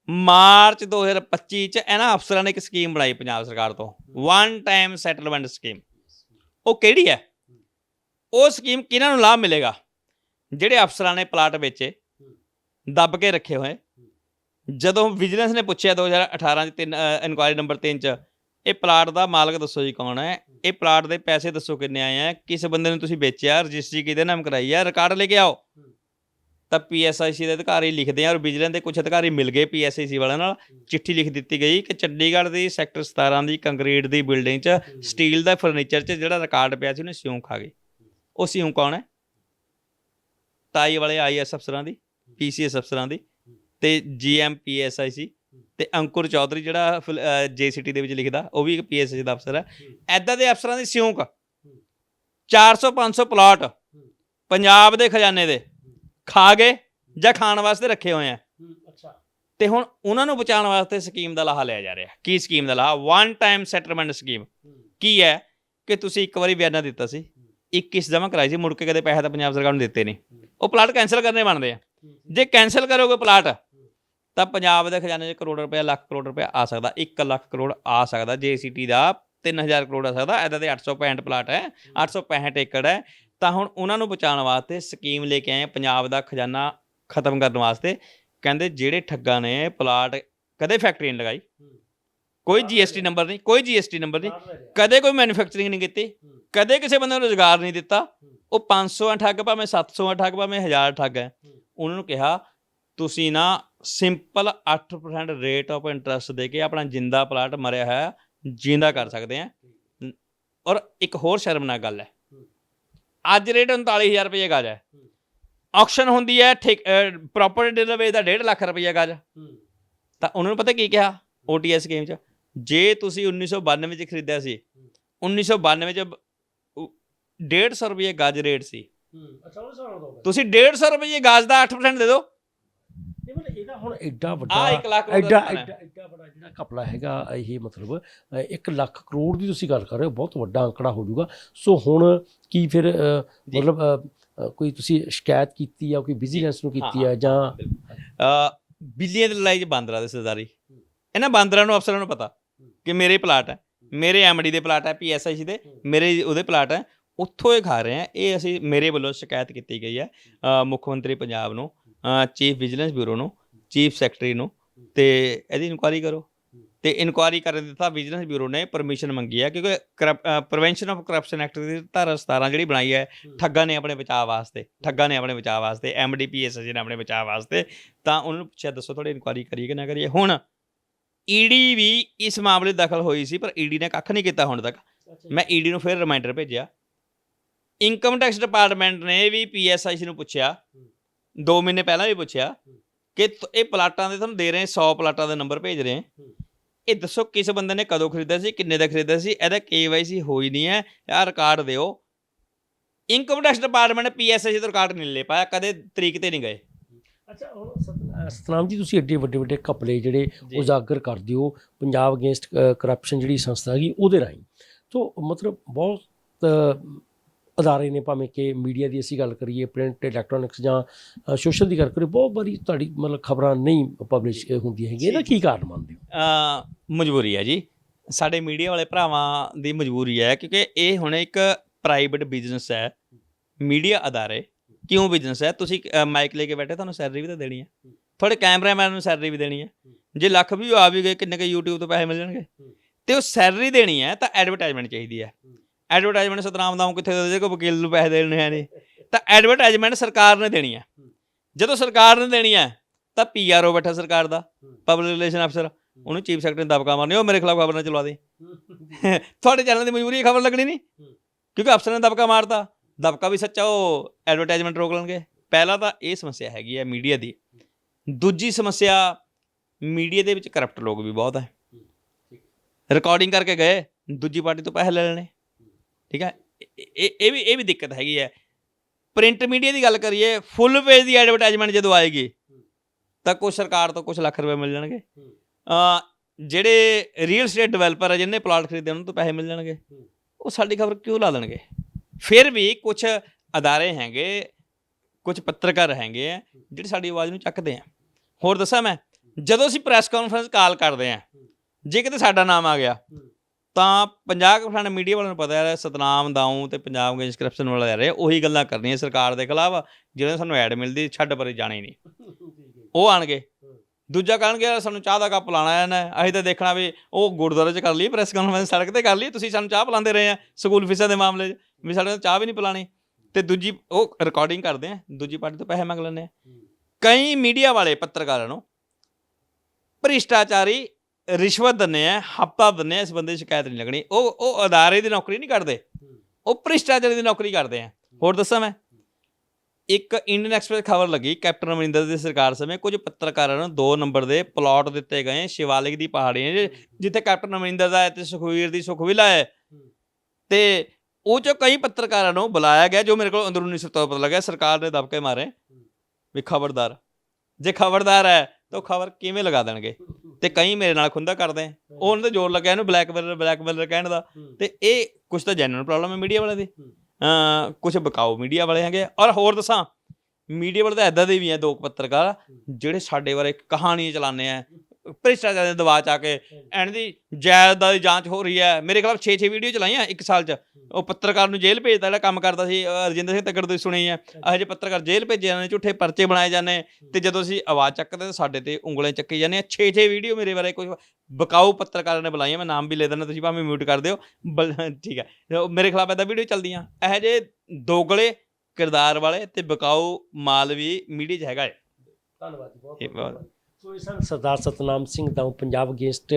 ਮਾਰਚ 2025 ਚ ਇਹਨਾਂ ਅਫਸਰਾਂ ਨੇ ਇੱਕ ਸਕੀਮ ਬਣਾਈ ਪੰਜਾਬ ਸਰਕਾਰ ਤੋਂ। ਵਨ ਟਾਈਮ ਸੈਟਲਮੈਂਟ ਸਕੀਮ ਉਹ ਕਿਹੜੀ ਹੈ? ਉਹ ਸਕੀਮ ਕਿਹਨਾਂ ਨੂੰ ਲਾਭ ਮਿਲੇਗਾ? ਜਿਹੜੇ ਅਫਸਰਾਂ ਨੇ ਪਲਾਟ ਵੇਚੇ, ਦੱਬ ਕੇ ਰੱਖੇ ਹੋਏ। ਜਦੋਂ ਵਿਜੀਲੈਂਸ ਨੇ ਪੁੱਛਿਆ 2018 ਚ ਤਿੰਨ ਇਨਕੁਆਇਰੀ ਨੰਬਰ 3 ਚ, ਇਹ ਪਲਾਟ ਦਾ ਮਾਲਕ ਦੱਸੋ ਜੀ ਕੌਣ ਹੈ? ਇਹ ਪਲਾਟ ਦੇ ਪੈਸੇ ਦੱਸੋ ਕਿੰਨੇ ਆਏ ਆ? ਕਿਸ ਬੰਦੇ ਨੂੰ ਤੁਸੀਂ ਵੇਚਿਆ? ਰਜਿਸਟਰੀ ਕਿਹਦੇ ਨਾਮ ਕਰਾਈ ਹੈ ਰਿਕਾਰਡ ਲੈ ਕੇ ਆਓ। ਤਾਂ ਪੀਐਸਆਈਸੀ ਦੇ ਅਧਿਕਾਰੀ ਲਿਖਦੇ ਆ ਔਰ ਵਿਜੀਲੈਂਸ ਦੇ ਕੁਝ ਅਧਿਕਾਰੀ ਮਿਲ ਗਏ ਪੀਐਸਆਈਸੀ ਵਾਲਿਆਂ ਨਾਲ। ਚਿੱਠੀ ਲਿਖ ਦਿੱਤੀ ਗਈ ਕਿ ਚੰਡੀਗੜ੍ਹ ਦੀ ਸੈਕਟਰ 17 ਦੀ ਕੰਕਰੀਟ ਦੀ ਬਿਲਡਿੰਗ 'ਚ ਸਟੀਲ ਦਾ ਫਰਨੀਚਰ 'ਚ ਜਿਹੜਾ ਰਿਕਾਰਡ ਪਿਆ ਸੀ ਉਹਨੇ ਸਿਉਂ ਖਾ ਗਈ ਉਹ ਸਿਉਂ ਕੌਣ ਹੈ? ਟਾਈ ਵਾਲੇ ਆਈਐਸ ਅਫਸਰਾਂ ਦੀ ਪੀਸੀਐਸ ਅਫਸਰਾਂ ਦੀ ਤੇ ਜੀਐਮ ਪੀਐਸਆਈਸੀ ਤੇ ਅੰਕੁਰ ਚੌਧਰੀ ਜਿਹੜਾ ਜੇਸੀਟੀ ਦੇ ਵਿੱਚ ਲਿਖਦਾ ਉਹ ਵੀ ਇੱਕ ਪੀਐਸਆਈ ਦਾ ਅਫਸਰ ਹੈ। ਐਦਾਂ ਦੇ ਅਫਸਰਾਂ ਦੀ ਸਿਉਂਕ। 400 500 ਪਲਾਟ। ਪੰਜਾਬ ਦੇ ਖਜ਼ਾਨੇ ਦੇ। ਖਾ ਗਏ ਜਾਂ ਖਾਣ ਵਾਸਤੇ ਰੱਖੇ ਹੋਏ ਆ। ਅੱਛਾ। ਤੇ ਹੁਣ ਉਹਨਾਂ ਨੂੰ ਬਚਾਉਣ ਵਾਸਤੇ ਸਕੀਮ ਦਾ ਲਾਹਾ ਲਿਆ ਜਾ ਰਿਹਾ। ਕੀ ਸਕੀਮ ਦਾ ਲਾਹਾ? ਵਨ ਟਾਈਮ ਸੈਟਲਮੈਂਟ ਸਕੀਮ ਕੀ ਹੈ ਕਿ ਤੁਸੀਂ ਇੱਕ ਵਾਰੀ ਬਿਆਨਾ ਦਿੱਤਾ ਸੀ। 21 ਜਮ੍ਹਾਂ ਕਰਾਈ ਸੀ ਮੁੜ ਕੇ ਕਦੇ ਪੈਸੇ ਤਾਂ ਪੰਜਾਬ ਸਰਕਾਰ ਨੂੰ ਦਿੱਤੇ ਨਹੀਂ। ਉਹ ਪਲਾਟ ਕੈਨਸਲ ਕਰਨੇ ਬਣਦੇ ਆ। ਜੇ ਕੈਨਸਲ ਕਰੋਗੇ ਪਲਾਟ ਤਾਂ ਪੰਜਾਬ ਦੇ ਖਜ਼ਾਨੇ 'ਚ ਕਰੋੜ ਰੁਪਏ ਲੱਖ ਕਰੋੜ ਰੁਪਏ ਆ ਸਕਦਾ। 1 ਲੱਖ ਕਰੋੜ ਆ ਸਕਦਾ। ਜੀਸੀਟੀ ਦਾ 3000 ਕਰੋੜ ਆ ਸਕਦਾ। ਇਹਦਾ ਤੇ 865 ਪਲਾਟ ਹੈ। 865 ਏਕੜ ਹੈ। ਤਾਂ ਹੁਣ ਉਹਨਾਂ ਨੂੰ ਬਚਾਉਣ ਵਾਸਤੇ ਸਕੀਮ ਲੈ ਕੇ ਆਏ ਪੰਜਾਬ ਦਾ ਖਜ਼ਾਨਾ ਖਤਮ ਕਰਨ ਵਾਸਤੇ। ਕਹਿੰਦੇ ਜਿਹੜੇ ਠੱਗਾਂ ਨੇ ਪਲਾਟ ਕਦੇ ਫੈਕਟਰੀ ਨਹੀਂ ਲਗਾਈ। ਕੋਈ ਜੀਐਸਟੀ ਨੰਬਰ ਨਹੀਂ ਕੋਈ ਜੀਐਸਟੀ ਨੰਬਰ ਨਹੀਂ। ਕਦੇ ਕੋਈ ਮੈਨੂਫੈਕਚਰਿੰਗ ਨਹੀਂ ਕੀਤੀ। ਕਦੇ ਕਿਸੇ ਬੰਦੇ ਨੂੰ ਰੋਜ਼ਗਾਰ ਨਹੀਂ ਦਿੱਤਾ। ਉਹ 500 ਆ ਠੱਗ ਭਾਵੇਂ 700 ਆ ਠੱਗ ਭਾਵੇਂ 1000 ਠੱਗ ਹੈ। ਉਹਨਾਂ ਨੂੰ ਕਿਹਾ ਤੁਸੀਂ ਨਾ ਸਿੰਪਲ 8% ਰੇਟ ਆਫ ਇੰਟਰਸਟ ਦੇ ਕੇ ਆਪਣਾ ਜਿੰਦਾ ਪਲਾਟ ਮਰਿਆ ਹੋਇਆ ਜਿੰਦਾ ਕਰ ਸਕਦੇ ਆ। ਔਰ ਇੱਕ ਹੋਰ ਸ਼ਰਮਨਾਕ ਗੱਲ ਹੈ। ਅੱਜ ਰੇਟ 39000 ਰੁਪਏ ਗਜ ਹੈ। ਆਕਸ਼ਨ ਹੁੰਦੀ ਹੈ ਪ੍ਰਾਪਰਟੀ ਡੀਲਰ ਵੇਚਦਾ 1.5 ਲੱਖ ਰੁਪਏ ਗਜ। ਤਾਂ ਉਹਨਾਂ ਨੂੰ ਪਤਾ ਕੀ ਕਿਹਾ OTS ਗੇਮ 'ਚ? ਜੇ ਤੁਸੀਂ 1992 ਵਿੱਚ ਖਰੀਦਿਆ ਸੀ 1992 ਚ 150 ਰੁਪਏ ਗਜ ਰੇਟ ਸੀ। ਅੱਛਾ ਉਹ ਸਾਰਾ ਦੋ ਤੁਸੀਂ 150 ਰੁਪਏ ਗਜ ਦਾ 8% ਦੇ ਦਿਓ। ਹੁਣ ਐਡਾ ਵੱਡਾ ਆ 1 ਲੱਖ ਕਰੋੜ ਐਡਾ ਦਾ ਘਪਲਾ ਹੈ। ਐਡਾ ਐਡਾ ਵੱਡਾ ਜਿਹੜਾ ਕਪਲਾ ਹੈਗਾ ਇਹ ਮਤਲਬ 1 ਲੱਖ ਕਰੋੜ ਦੀ ਤੁਸੀਂ ਗੱਲ ਕਰ ਰਹੇ ਹੋ ਬਹੁਤ ਵੱਡਾ ਅੰਕੜਾ ਹੋ ਜਾਊਗਾ। ਸੋ ਹੁਣ ਕੀ ਫਿਰ ਅ, ਜੀ। ਮਤਲਬ ਅ, ਅ, ਕੋਈ ਤੁਸੀਂ ਸ਼ਿਕਾਇਤ ਕੀਤੀ ਆ ਕੋਈ ਵਿਜੀਲੈਂਸ ਨੂੰ ਕੀਤੀ ਆ ਜਾਂ ਅ ਬਿੱਲੀਆਂ ਦੀ ਲੜਾਈ 'ਚ ਬਾਂਦਰਾਂ ਦੀ ਸਰਦਾਰੀ। ਇਹਨਾਂ ਬਾਂਦਰਾਂ ਨੂੰ ਅਫਸਰਾਂ ਨੂੰ ਪਤਾ ਕਿ ਮੇਰੇ ਪਲਾਟ ਹੈ ਮੇਰੇ ਐਮਡੀ ਦੇ ਪਲਾਟ ਹੈ ਪੀਐਸਆਈ ਦੇ ਮੇਰੇ ਉਹਦੇ ਪਲਾਟ ਹੈ। ਉੱਥੋਂ ਇਹ ਖਾ ਰਹੇ ਆ ਇਹ ਅਸੀਂ ਮੇਰੇ ਵੱਲੋਂ ਸ਼ਿਕਾਇਤ ਕੀਤੀ ਗਈ ਹੈ ਅ, ਮੁੱਖ ਮੰਤਰੀ ਪੰਜਾਬ ਨੂੰ ਚੀਫ ਵਿਜੀਲੈਂਸ ਬਿਊਰੋ ਨੂੰ। ਚੀਫ ਸੈਕਟਰੀ ਨੂੰ ਤੇ ਇਹਦੀ ਇਨਕੁਆਇਰੀ ਕਰੋ। ਤੇ ਇਨਕੁਆਇਰੀ ਕਰਨ ਦਿੱਤਾ ਵਿਜੀਲੈਂਸ ਬਿਊਰੋ ਨੇ ਪਰਮਿਸ਼ਨ ਮੰਗੀ ਹੈ ਕਿਉਂਕਿ ਪ੍ਰੀਵੈਂਸ਼ਨ ਆਫ ਕਰਪਸ਼ਨ ਐਕਟ ਦੀ ਧਾਰਾ 17 ਜਿਹੜੀ ਬਣਾਈ ਹੈ ਠੱਗਾਂ ਨੇ ਆਪਣੇ ਬਚਾਅ ਵਾਸਤੇ ਠੱਗਾਂ ਨੇ ਆਪਣੇ ਬਚਾਅ ਵਾਸਤੇ ਐਮਡੀਪੀਐਸ ਨੇ ਆਪਣੇ ਬਚਾਅ ਵਾਸਤੇ ਤਾਂ ਉਹਨਾਂ ਨੂੰ ਪੁੱਛਿਆ ਦੱਸੋ ਤੁਹਾਡੀ ਇਨਕੁਆਇਰੀ ਕਰੀਏ ਕਿ ਨਾ ਕਰੀਏ। ਹੁਣ ਈਡੀ ਵੀ ਇਸ ਮਾਮਲੇ ਦਖਲ ਹੋਈ ਸੀ ਪਰ ਈਡੀ ਨੇ ਕੱਖ ਨਹੀਂ ਕੀਤਾ ਹੁਣ ਤੱਕ। ਮੈਂ ਈਡੀ ਨੂੰ ਫਿਰ ਰਿਮਾਈਂਡਰ ਭੇਜਿਆ। ਇਨਕਮ ਟੈਕਸ ਡਿਪਾਰਟਮੈਂਟ ਨੇ ਵੀ ਪੀਐਸਆਈ ਨੂੰ ਪੁੱਛਿਆ। 2 ਮਹੀਨੇ ਪਹਿਲਾਂ ਵੀ ਪੁੱਛਿਆ। ਕਿ ਇਹ ਪਲਾਟਾਂ ਦੇ ਤੁਹਾਨੂੰ ਦੇ ਰਹੇ 100 ਪਲਾਟਾਂ ਦੇ ਨੰਬਰ ਭੇਜ ਰਹੇ। ਇਹ ਦੱਸੋ ਕਿਸ ਬੰਦੇ ਨੇ ਕਦੋਂ ਖਰੀਦਿਆ ਸੀ ਕਿੰਨੇ ਦਾ ਖਰੀਦਿਆ ਸੀ ਇਹਦਾ ਕੇਵਾਈਸੀ ਹੋਈ ਨਹੀਂ ਹੈ ਆਹ ਰਿਕਾਰਡ ਦਿਓ ਇਨਕਮ ਟੈਕਸ ਡਿਪਾਰਟਮੈਂਟ ਪੀਐਸਆਈ ਤੋਂ ਰਿਕਾਰਡ ਨਹੀਂ ਲੈ ਪਾਇਆ ਕਦੇ ਤਰੀਕ ਤੇ ਨਹੀਂ ਗਏ ਅੱਛਾ ਹੁਣ ਸਤਨਾਮ ਜੀ ਤੁਸੀਂ ਐਡੇ ਵੱਡੇ ਵੱਡੇ ਕਪਲੇ ਜਿਹੜੇ। ਉਜਾਗਰ ਕਰਦੇ ਹੋ ਪੰਜਾਬ ਅਗੇਂਸਟ ਕਰਪਸ਼ਨ ਜਿਹੜੀ ਸੰਸਥਾ ਹੈਗੀ ਉਹਦੇ ਰਾਹੀਂ ਤੋਂ ਮਤਲਬ ਬਹੁਤ ਅਦਾਰੇ ਨੇ ਭਾਵੇਂ ਕਿ ਮੀਡੀਆ ਦੀ ਅਸੀਂ ਗੱਲ ਕਰੀਏ ਪ੍ਰਿੰਟ ਇਲੈਕਟ੍ਰੋਨਿਕਸ ਜਾਂ ਸੋਸ਼ਲ ਦੀ ਗੱਲ ਕਰੀਏ ਬਹੁਤ ਵਾਰੀ ਤੁਹਾਡੀ ਮਤਲਬ ਖਬਰਾਂ ਨਹੀਂ ਪਬਲਿਸ਼ ਹੁੰਦੀਆਂ ਹੈਗੀਆਂ ਇਹਦਾ ਕੀ ਕਾਰਨ ਮੰਨਦੇ ਹੋ? ਅ ਮਜਬੂਰੀ ਹੈ ਜੀ। ਸਾਡੇ ਮੀਡੀਆ ਵਾਲੇ ਭਰਾਵਾਂ ਦੀ ਮਜਬੂਰੀ ਹੈ ਕਿਉਂਕਿ ਇਹ ਹੁਣ ਇੱਕ ਪ੍ਰਾਈਵੇਟ ਬਿਜ਼ਨਸ ਹੈ। ਮੀਡੀਆ ਅਦਾਰੇ ਕਿਉਂ ਬਿਜ਼ਨਸ ਹੈ? ਤੁਸੀਂ ਮਾਈਕ ਲੈ ਕੇ ਬੈਠੇ ਤੁਹਾਨੂੰ ਸੈਲਰੀ ਵੀ ਤਾਂ ਦੇਣੀ ਹੈ। ਤੁਹਾਡੇ ਕੈਮਰਾਮੈਨ ਨੂੰ ਸੈਲਰੀ ਵੀ ਦੇਣੀ ਹੈ। ਜੇ ਲੱਖ ਵੀ ਆ ਵੀ ਗਏ ਕਿੰਨੇ ਕੁ YouTube ਤੋਂ ਪੈਸੇ ਮਿਲ ਜਾਣਗੇ ਤੇ ਉਹ ਸੈਲਰੀ ਦੇਣੀ ਹੈ ਤਾਂ ਐਡਵਰਟਾਈਜ਼ਮੈਂਟ ਚਾਹੀਦੀ ਹੈ। ਐਡਵਰਟਾਈਜ਼ਮੈਂਟ ਸਤਨਾਮ ਦਾ ਕਿੱਥੇ ਦੇ ਦੇ ਕੋਈ ਵਕੀਲ ਨੂੰ ਪੈਸੇ ਦੇਣੇ ਹੈ ਨਹੀਂ ਤਾਂ ਐਡਵਰਟਾਈਜ਼ਮੈਂਟ ਸਰਕਾਰ ਨੇ ਦੇਣੀ ਹੈ ਜਦੋਂ ਸਰਕਾਰ ਨੇ ਦੇਣੀ ਹੈ ਤਾਂ ਪੀਆਰਓ ਬੈਠਾ ਸਰਕਾਰ ਦਾ ਪਬਲਿਕ ਰਿਲੇਸ਼ਨ ਅਫਸਰ ਉਹਨੂੰ ਚੀਫ ਸੈਕਟਰੀ ਨੇ ਦਬਕਾ ਮਾਰਨੀ ਉਹ ਮੇਰੇ ਖਿਲਾਫ ਖਬਰ ਨਾ ਚਲਵਾ ਦੇ। ਤੁਹਾਡੇ ਚੈਨਲ ਦੀ ਮਜਬੂਰੀ ਖਬਰ ਲੱਗਣੀ ਨਹੀਂ। ਕਿਉਂਕਿ ਅਫਸਰ ਨੇ ਦਬਕਾ ਮਾਰਤਾ। ਦਬਕਾ ਵੀ ਸੱਚਾ ਉਹ ਐਡਵਰਟਾਈਜ਼ਮੈਂਟ ਰੋਕ ਲੈਣਗੇ। ਪਹਿਲਾ ਤਾਂ ਇਹ ਸਮੱਸਿਆ ਹੈਗੀ ਹੈ ਮੀਡੀਆ ਦੀ। ਦੂਜੀ ਸਮੱਸਿਆ ਮੀਡੀਆ ਦੇ ਵਿੱਚ ਕਰਪਟ ਲੋਕ ਵੀ ਬਹੁਤ ਹੈ ਰਿਕਾਰਡਿੰਗ ਕਰਕੇ ਗਏ ਦੂਜੀ ਪਾਰਟੀ ਤੋਂ ਪੈਸੇ ਲੈ ਲੈਣੇ। ਠੀਕ ਹੈ ਇਹ- ਇਹ ਵੀ ਇਹ ਵੀ ਦਿੱਕਤ ਹੈਗੀ ਹੈ। ਪ੍ਰਿੰਟ ਮੀਡੀਆ ਦੀ ਗੱਲ ਕਰੀਏ ਫੁੱਲ ਪੇਜ ਦੀ ਐਡਵਰਟਾਈਜ਼ਮੈਂਟ ਜਦੋਂ ਆਏਗੀ ਤਾਂ ਕੁਝ ਸਰਕਾਰ ਤੋਂ ਕੁਝ ਲੱਖ ਰੁਪਏ ਮਿਲ ਜਾਣਗੇ। ਅ ਜਿਹੜੇ ਰੀਅਲ ਸਟੇਟ ਡਿਵੈਲਪਰ ਹੈ ਜਿਹਨੇ ਪਲਾਟ ਖਰੀਦੇ ਉਹਨਾਂ ਤੋਂ ਪੈਸੇ ਮਿਲ ਜਾਣਗੇ। ਉਹ ਸਾਡੀ ਖਬਰ ਕਿਉਂ ਲਾ ਦੇਣਗੇ? ਫਿਰ ਵੀ ਕੁਝ ਅਦਾਰੇ ਹੈਗੇ ਕੁਝ ਪੱਤਰਕਾਰ ਹੈਗੇ ਆ ਜਿਹੜੇ ਸਾਡੀ ਆਵਾਜ਼ ਨੂੰ ਚੱਕਦੇ ਆ। ਹੋਰ ਦੱਸਾਂ ਮੈਂ ਜਦੋਂ ਅਸੀਂ ਪ੍ਰੈਸ ਕਾਨਫਰੰਸ ਕਾਲ ਕਰਦੇ ਆ ਜੇ ਕਿਤੇ ਸਾਡਾ ਨਾਮ ਆ ਗਿਆ ਤਾਂ 50% ਮੀਡੀਆ ਵਾਲਿਆਂ ਨੂੰ ਪਤਾ ਹੈ ਸਤਨਾਮ ਦਾਊ ਤੇ ਪੰਜਾਬ ਅਗੇਂਸਟ ਕਰਪਸ਼ਨ ਵਾਲੇ ਆ ਰਹੇ ਉਹੀ ਗੱਲਾਂ ਕਰਨੀਆਂ ਸਰਕਾਰ ਦੇ ਖਿਲਾਫ ਜਿਹੜੇ ਸਾਨੂੰ ਐਡ ਮਿਲਦੀ, ਛੱਡ ਪਰੇ ਜਾਣਾ ਹੀ ਨਹੀਂ। ਉਹ ਆਣਗੇ। ਦੂਜਾ ਕਹਿਣਗੇ, ਯਾਰ ਸਾਨੂੰ ਚਾਹ ਦਾ ਕੱਪ ਲਾਣਾ ਹੈ ਨਾ ਅਸੀਂ ਤਾਂ ਦੇਖਣਾ ਵੀ ਉਹ ਗੁਰਦੁਆਰੇ 'ਚ ਕਰ ਲਈ ਪ੍ਰੈਸ ਕਾਨਫਰੰਸ ਸੜਕ ਤੇ ਕਰ ਲਈ, ਤੁਸੀਂ ਸਾਨੂੰ ਚਾਹ ਪਿਲਾਉਂਦੇ ਰਹੇ ਆ, ਸਕੂਲ ਫੀਸਾਂ ਦੇ ਮਾਮਲੇ 'ਚ, ਵੀ ਸਾਡੇ ਨਾਲ ਚਾਹ ਵੀ ਨਹੀਂ ਪਿਲਾਣੀ ਤੇ ਦੂਜੀ, ਉਹ ਰਿਕਾਰਡਿੰਗ ਕਰਦੇ ਆ, ਦੂਜੀ ਪਾਰਟੀ ਤੋਂ ਪੈਸੇ ਮੰਗ ਲੈਂਦੇ ਆ। ਕਈ ਮੀਡੀਆ ਵਾਲੇ ਪੱਤਰਕਾਰਾਂ ਨੂੰ ਭ੍ਰਿਸ਼ਟਾਚਾਰੀ ਰਿਸ਼ਵਤ ਦਿੰਦੇ ਆ ਹੱਪਾ ਦਿੰਦੇ ਆ, ਇਸ ਬੰਦੇ ਦੀ ਸ਼ਿਕਾਇਤ ਨਹੀਂ ਲੱਗਣੀ। ਉਹ ਉਹ ਅਦਾਰੇ ਦੀ ਨੌਕਰੀ ਨਹੀਂ ਕਰਦੇ। ਉਹ ਭ੍ਰਿਸ਼ਟਾਚਾਰੀ ਦੀ ਨੌਕਰੀ ਕਰਦੇ ਆ। ਹੋਰ ਦੱਸਾਂ ਮੈਂ? ਇੱਕ ਇੰਡੀਅਨ ਐਕਸਪ੍ਰੈਸ ਖਬਰ ਲੱਗੀ, ਕੈਪਟਨ ਅਮਰਿੰਦਰ ਦੀ ਸਰਕਾਰ ਸਮੇਂ ਕੁਝ ਪੱਤਰਕਾਰਾਂ ਨੂੰ 2 ਨੰਬਰ ਦੇ ਪਲਾਟ ਦਿੱਤੇ ਗਏ, ਸ਼ਿਵਾਲਿਕ ਦੀ ਪਹਾੜੀ ਜਿੱਥੇ ਕੈਪਟਨ ਅਮਰਿੰਦਰ ਦਾ ਹੈ ਤੇ ਸੁਖਵੀਰ ਦੀ ਸੁਖਵਿਲਾ ਹੈ ਤੇ ਉਹ ਚੋਂ ਕਈ ਪੱਤਰਕਾਰਾਂ ਨੂੰ ਬੁਲਾਇਆ ਗਿਆ, ਜੋ ਮੇਰੇ ਕੋਲ ਅੰਦਰੂਨੀ ਸੂਤਰਾਂ ਤੋਂ ਪਤਾ ਲੱਗਿਆ, ਸਰਕਾਰ ਨੇ ਦਬਕੇ ਮਾਰੇ। ਵੀ ਖਬਰਦਾਰ। ਜੇ ਖਬਰਦਾਰ ਹੈ, ਤਾਂ ਉਹ ਖਬਰ ਕਿਵੇਂ ਲਗਾ ਦੇਣਗੇ? ਤੇ ਕਈ ਮੇਰੇ ਨਾਲ ਖੁੰਦਾ ਕਰਦੇ ਆ। ਉਹ ਉਹਨਾਂ ਤੇ ਜ਼ੋਰ ਲੱਗਿਆ ਇਹਨੂੰ ਬਲੈਕਮੇਲਰ ਬਲੈਕਮੇਲਰ ਕਹਿਣ ਦਾ। ਤੇ ਇਹ ਕੁਝ ਤਾਂ ਜੈਨੂਇਨ ਪ੍ਰੋਬਲਮ ਹੈ ਮੀਡੀਆ ਵਾਲਿਆਂ ਦੀ। ਅ ਕੁਝ ਬਕਾਊ ਮੀਡੀਆ ਵਾਲੇ ਹੈਗੇ। ਔਰ ਹੋਰ ਦੱਸਾਂ ਮੀਡੀਆ ਵਾਲੇ ਤਾਂ ਐਦਾਂ ਦੇ ਵੀ ਆ ਦੋ ਪੱਤਰਕਾਰ ਜਿਹੜੇ ਸਾਡੇ ਬਾਰੇ ਕਹਾਣੀਆਂ ਚਲਾਉਂਦੇ ਆ ਭ੍ਰਿਸ਼ਟਾਚਾਰ ਦੇ ਦਬਾਅ ਚ ਆ ਕੇ। ਐਨ ਦੀ ਜਾਇਦਾਦ ਦੀ ਜਾਂਚ ਹੋ ਰਹੀ ਹੈ ਮੇਰੇ ਖਿਲਾਫ 6-6 ਵੀਡੀਓ ਚਲਾਈਆਂ ਇੱਕ ਸਾਲ ਚ। ਉਹ ਪੱਤਰਕਾਰ ਨੂੰ ਜੇਲ੍ਹ ਭੇਜਦਾ ਜਿਹੜਾ ਕੰਮ ਕਰਦਾ ਸੀ ਅ, ਰਜਿੰਦਰ ਸਿੰਘ ਤੱਕੜ ਤੋਂ ਸੁਣੀ ਹੈ ਇਹੋ ਜਿਹੇ ਪੱਤਰਕਾਰ ਜੇਲ੍ਹ ਭੇਜੇ ਜਾਂਦੇ ਝੂਠੇ ਪਰਚੇ ਬਣਾਏ ਜਾਂਦੇ ਤੇ ਜਦੋਂ ਅਸੀਂ ਆਵਾਜ਼ ਚੱਕਦੇ ਤਾਂ ਸਾਡੇ ਤੇ ਉਂਗਲਾਂ ਚੱਕੀ ਜਾਂਦੇ ਆ। 6-6 ਵੀਡੀਓ ਮੇਰੇ ਬਾਰੇ ਕੁਝ ਬਕਾਊ ਪੱਤਰਕਾਰਾਂ ਨੇ ਬੁਲਾਈਆਂ ਮੈਂ ਨਾਮ ਵੀ ਲੈ ਦਿੰਦਾ ਤੁਸੀਂ ਭਾਵੇਂ ਮਿਊਟ ਕਰ ਦਿਓ। ਬਲ- ਠੀਕ ਹੈ ਤੇ ਉਹ ਮੇਰੇ ਖਿਲਾਫ ਐਦਾਂ ਵੀਡੀਓ ਚੱਲਦੀਆਂ। ਇਹੋ ਜਿਹੇ ਦੋਗਲੇ ਕਿਰਦਾਰ ਵਾਲੇ ਤੇ ਬਕਾਊ ਮਾਲ ਵੀ ਮੀਡੀਆ 'ਚ ਹੈਗਾ ਹੈ ਧੰਨਵਾਦ ਜੀ ਬਹੁਤ ਇਹ ਬਹੁਤ- ਸੋ ਇਹ ਸਨ। ਸਰਦਾਰ ਸਤਨਾਮ ਸਿੰਘ ਦਾ ਪੰਜਾਬ ਅਗੇਂਸਟ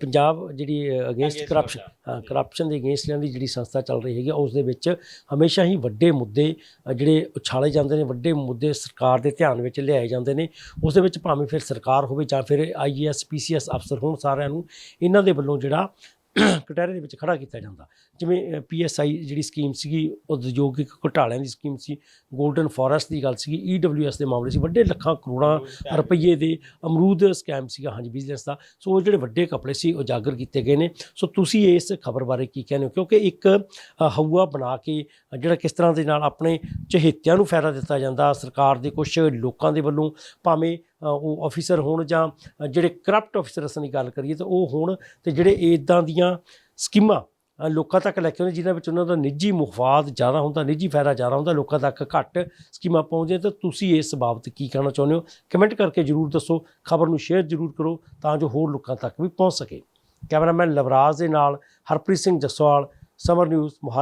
ਪੰਜਾਬ ਜਿਹੜੀ ਅਗੇਂਸਟ ਕਰਪਸ਼ਨ ਹਾਂ ਕਰਪਸ਼ਨ ਦੇ ਅਗੇਂਸਟ ਦੀ ਜਿਹੜੀ ਸੰਸਥਾ ਚੱਲ ਰਹੀ ਹੈਗੀ ਉਸ ਦੇ ਵਿੱਚ ਹਮੇਸ਼ਾ ਹੀ ਵੱਡੇ ਮੁੱਦੇ ਜਿਹੜੇ ਉਛਾਲੇ ਜਾਂਦੇ ਨੇ ਵੱਡੇ ਮੁੱਦੇ ਸਰਕਾਰ ਦੇ ਧਿਆਨ ਵਿੱਚ ਲਿਆਏ ਜਾਂਦੇ ਨੇ। ਉਸ ਦੇ ਵਿੱਚ ਭਾਵੇਂ ਫਿਰ ਸਰਕਾਰ ਹੋਵੇ ਜਾਂ ਫਿਰ ਆਈਏਐਸ ਪੀਸੀਐਸ ਅਫਸਰ ਹੋਣ ਸਾਰਿਆਂ ਨੂੰ ਇਹਨਾਂ ਦੇ ਵੱਲੋਂ ਜਿਹੜਾ ਕਟਹਿਰੇ ਦੇ ਵਿੱਚ ਖੜਾ ਕੀਤਾ ਜਾਂਦਾ। ਜਿਵੇਂ ਪੀਐਸਆਈ ਜਿਹੜੀ ਸਕੀਮ ਸੀਗੀ ਉਦਯੋਗਿਕ ਘੁਟਾਲਿਆਂ ਦੀ ਸਕੀਮ ਸੀ 골ਡਨ ਫੋਰੈਸਟ ਦੀ ਗੱਲ ਸੀਗੀ ਈਡਬਲਯੂਐਸ ਦੇ ਮਾਮਲੇ ਸੀ। ਵੱਡੇ ਲੱਖਾਂ ਕਰੋੜਾਂ ਰੁਪਈਏ ਦੇ ਅਮਰੂਦ ਸਕੈਮ ਸੀਗਾ ਹਾਂਜੀ ਬਿਜ਼ਨਸ ਦਾ। ਸੋ ਉਹ ਜਿਹੜੇ ਵੱਡੇ ਕਪੜੇ ਸੀ ਉਜਾਗਰ ਕੀਤੇ ਗਏ ਨੇ। ਸੋ ਤੁਸੀਂ ਇਸ ਖਬਰ ਬਾਰੇ ਕੀ ਕਹਿੰਦੇ ਹੋ? ਕਿਉਂਕਿ ਇੱਕ ਹਊਆ ਬਣਾ ਕੇ ਜਿਹੜਾ ਕਿਸ ਤਰ੍ਹਾਂ ਦੇ ਨਾਲ ਆਪਣੇ ਚਹੇਤਿਆਂ ਨੂੰ ਫਾਇਦਾ ਦਿੱਤਾ ਜਾਂਦਾ ਸਰਕਾਰ ਦੇ ਕੁਝ ਲੋਕਾਂ ਦੇ ਵੱਲੋਂ ਭਾਵੇਂ ਉਹ ਆਫੀਸਰ ਹੋਣ ਜਾਂ ਜਿਹੜੇ ਕਰਪਟ ਆਫੀਸਰ ਅਸਾਂ ਦੀ ਗੱਲ ਕਰੀਏ ਤਾਂ ਉਹ ਹੋਣ ਤੇ ਜਿਹੜੇ ਇਦਾਂ ਦੀਆਂ ਸਕੀਮਾਂ ਲੋਕਾਂ ਤੱਕ ਲੈ ਕੇ ਆਉਂਦੇ ਜਿਨ੍ਹਾਂ ਵਿੱਚ ਉਹਨਾਂ ਦਾ ਨਿੱਜੀ ਮੁਫਾਦ ਜ਼ਿਆਦਾ ਹੁੰਦਾ, ਨਿੱਜੀ ਫਾਇਦਾ ਜ਼ਿਆਦਾ ਹੁੰਦਾ, ਲੋਕਾਂ ਤੱਕ ਘੱਟ ਸਕੀਮਾਂ ਪਹੁੰਚਦੀਆਂ ਤਾਂ ਤੁਸੀਂ ਇਸ ਬਾਬਤ ਕੀ ਕਹਿਣਾ ਚਾਹੁੰਦੇ ਹੋ? ਕਮੈਂਟ ਕਰਕੇ ਜਰੂਰ ਦੱਸੋ, ਖਬਰ ਨੂੰ ਸ਼ੇਅਰ ਜਰੂਰ ਕਰੋ ਤਾਂ ਜੋ ਹੋਰ ਲੋਕਾਂ ਤੱਕ ਵੀ ਪਹੁੰਚ ਸਕੇ। ਕੈਮਰਾਮੈਨ ਲਵਰਾਜ ਦੇ ਨਾਲ ਹਰਪ੍ਰੀਤ ਸਿੰਘ ਜਸਵਾਲ, ਸਮਰ ਨਿਊਜ਼ ਮੋਹਾਲੀ।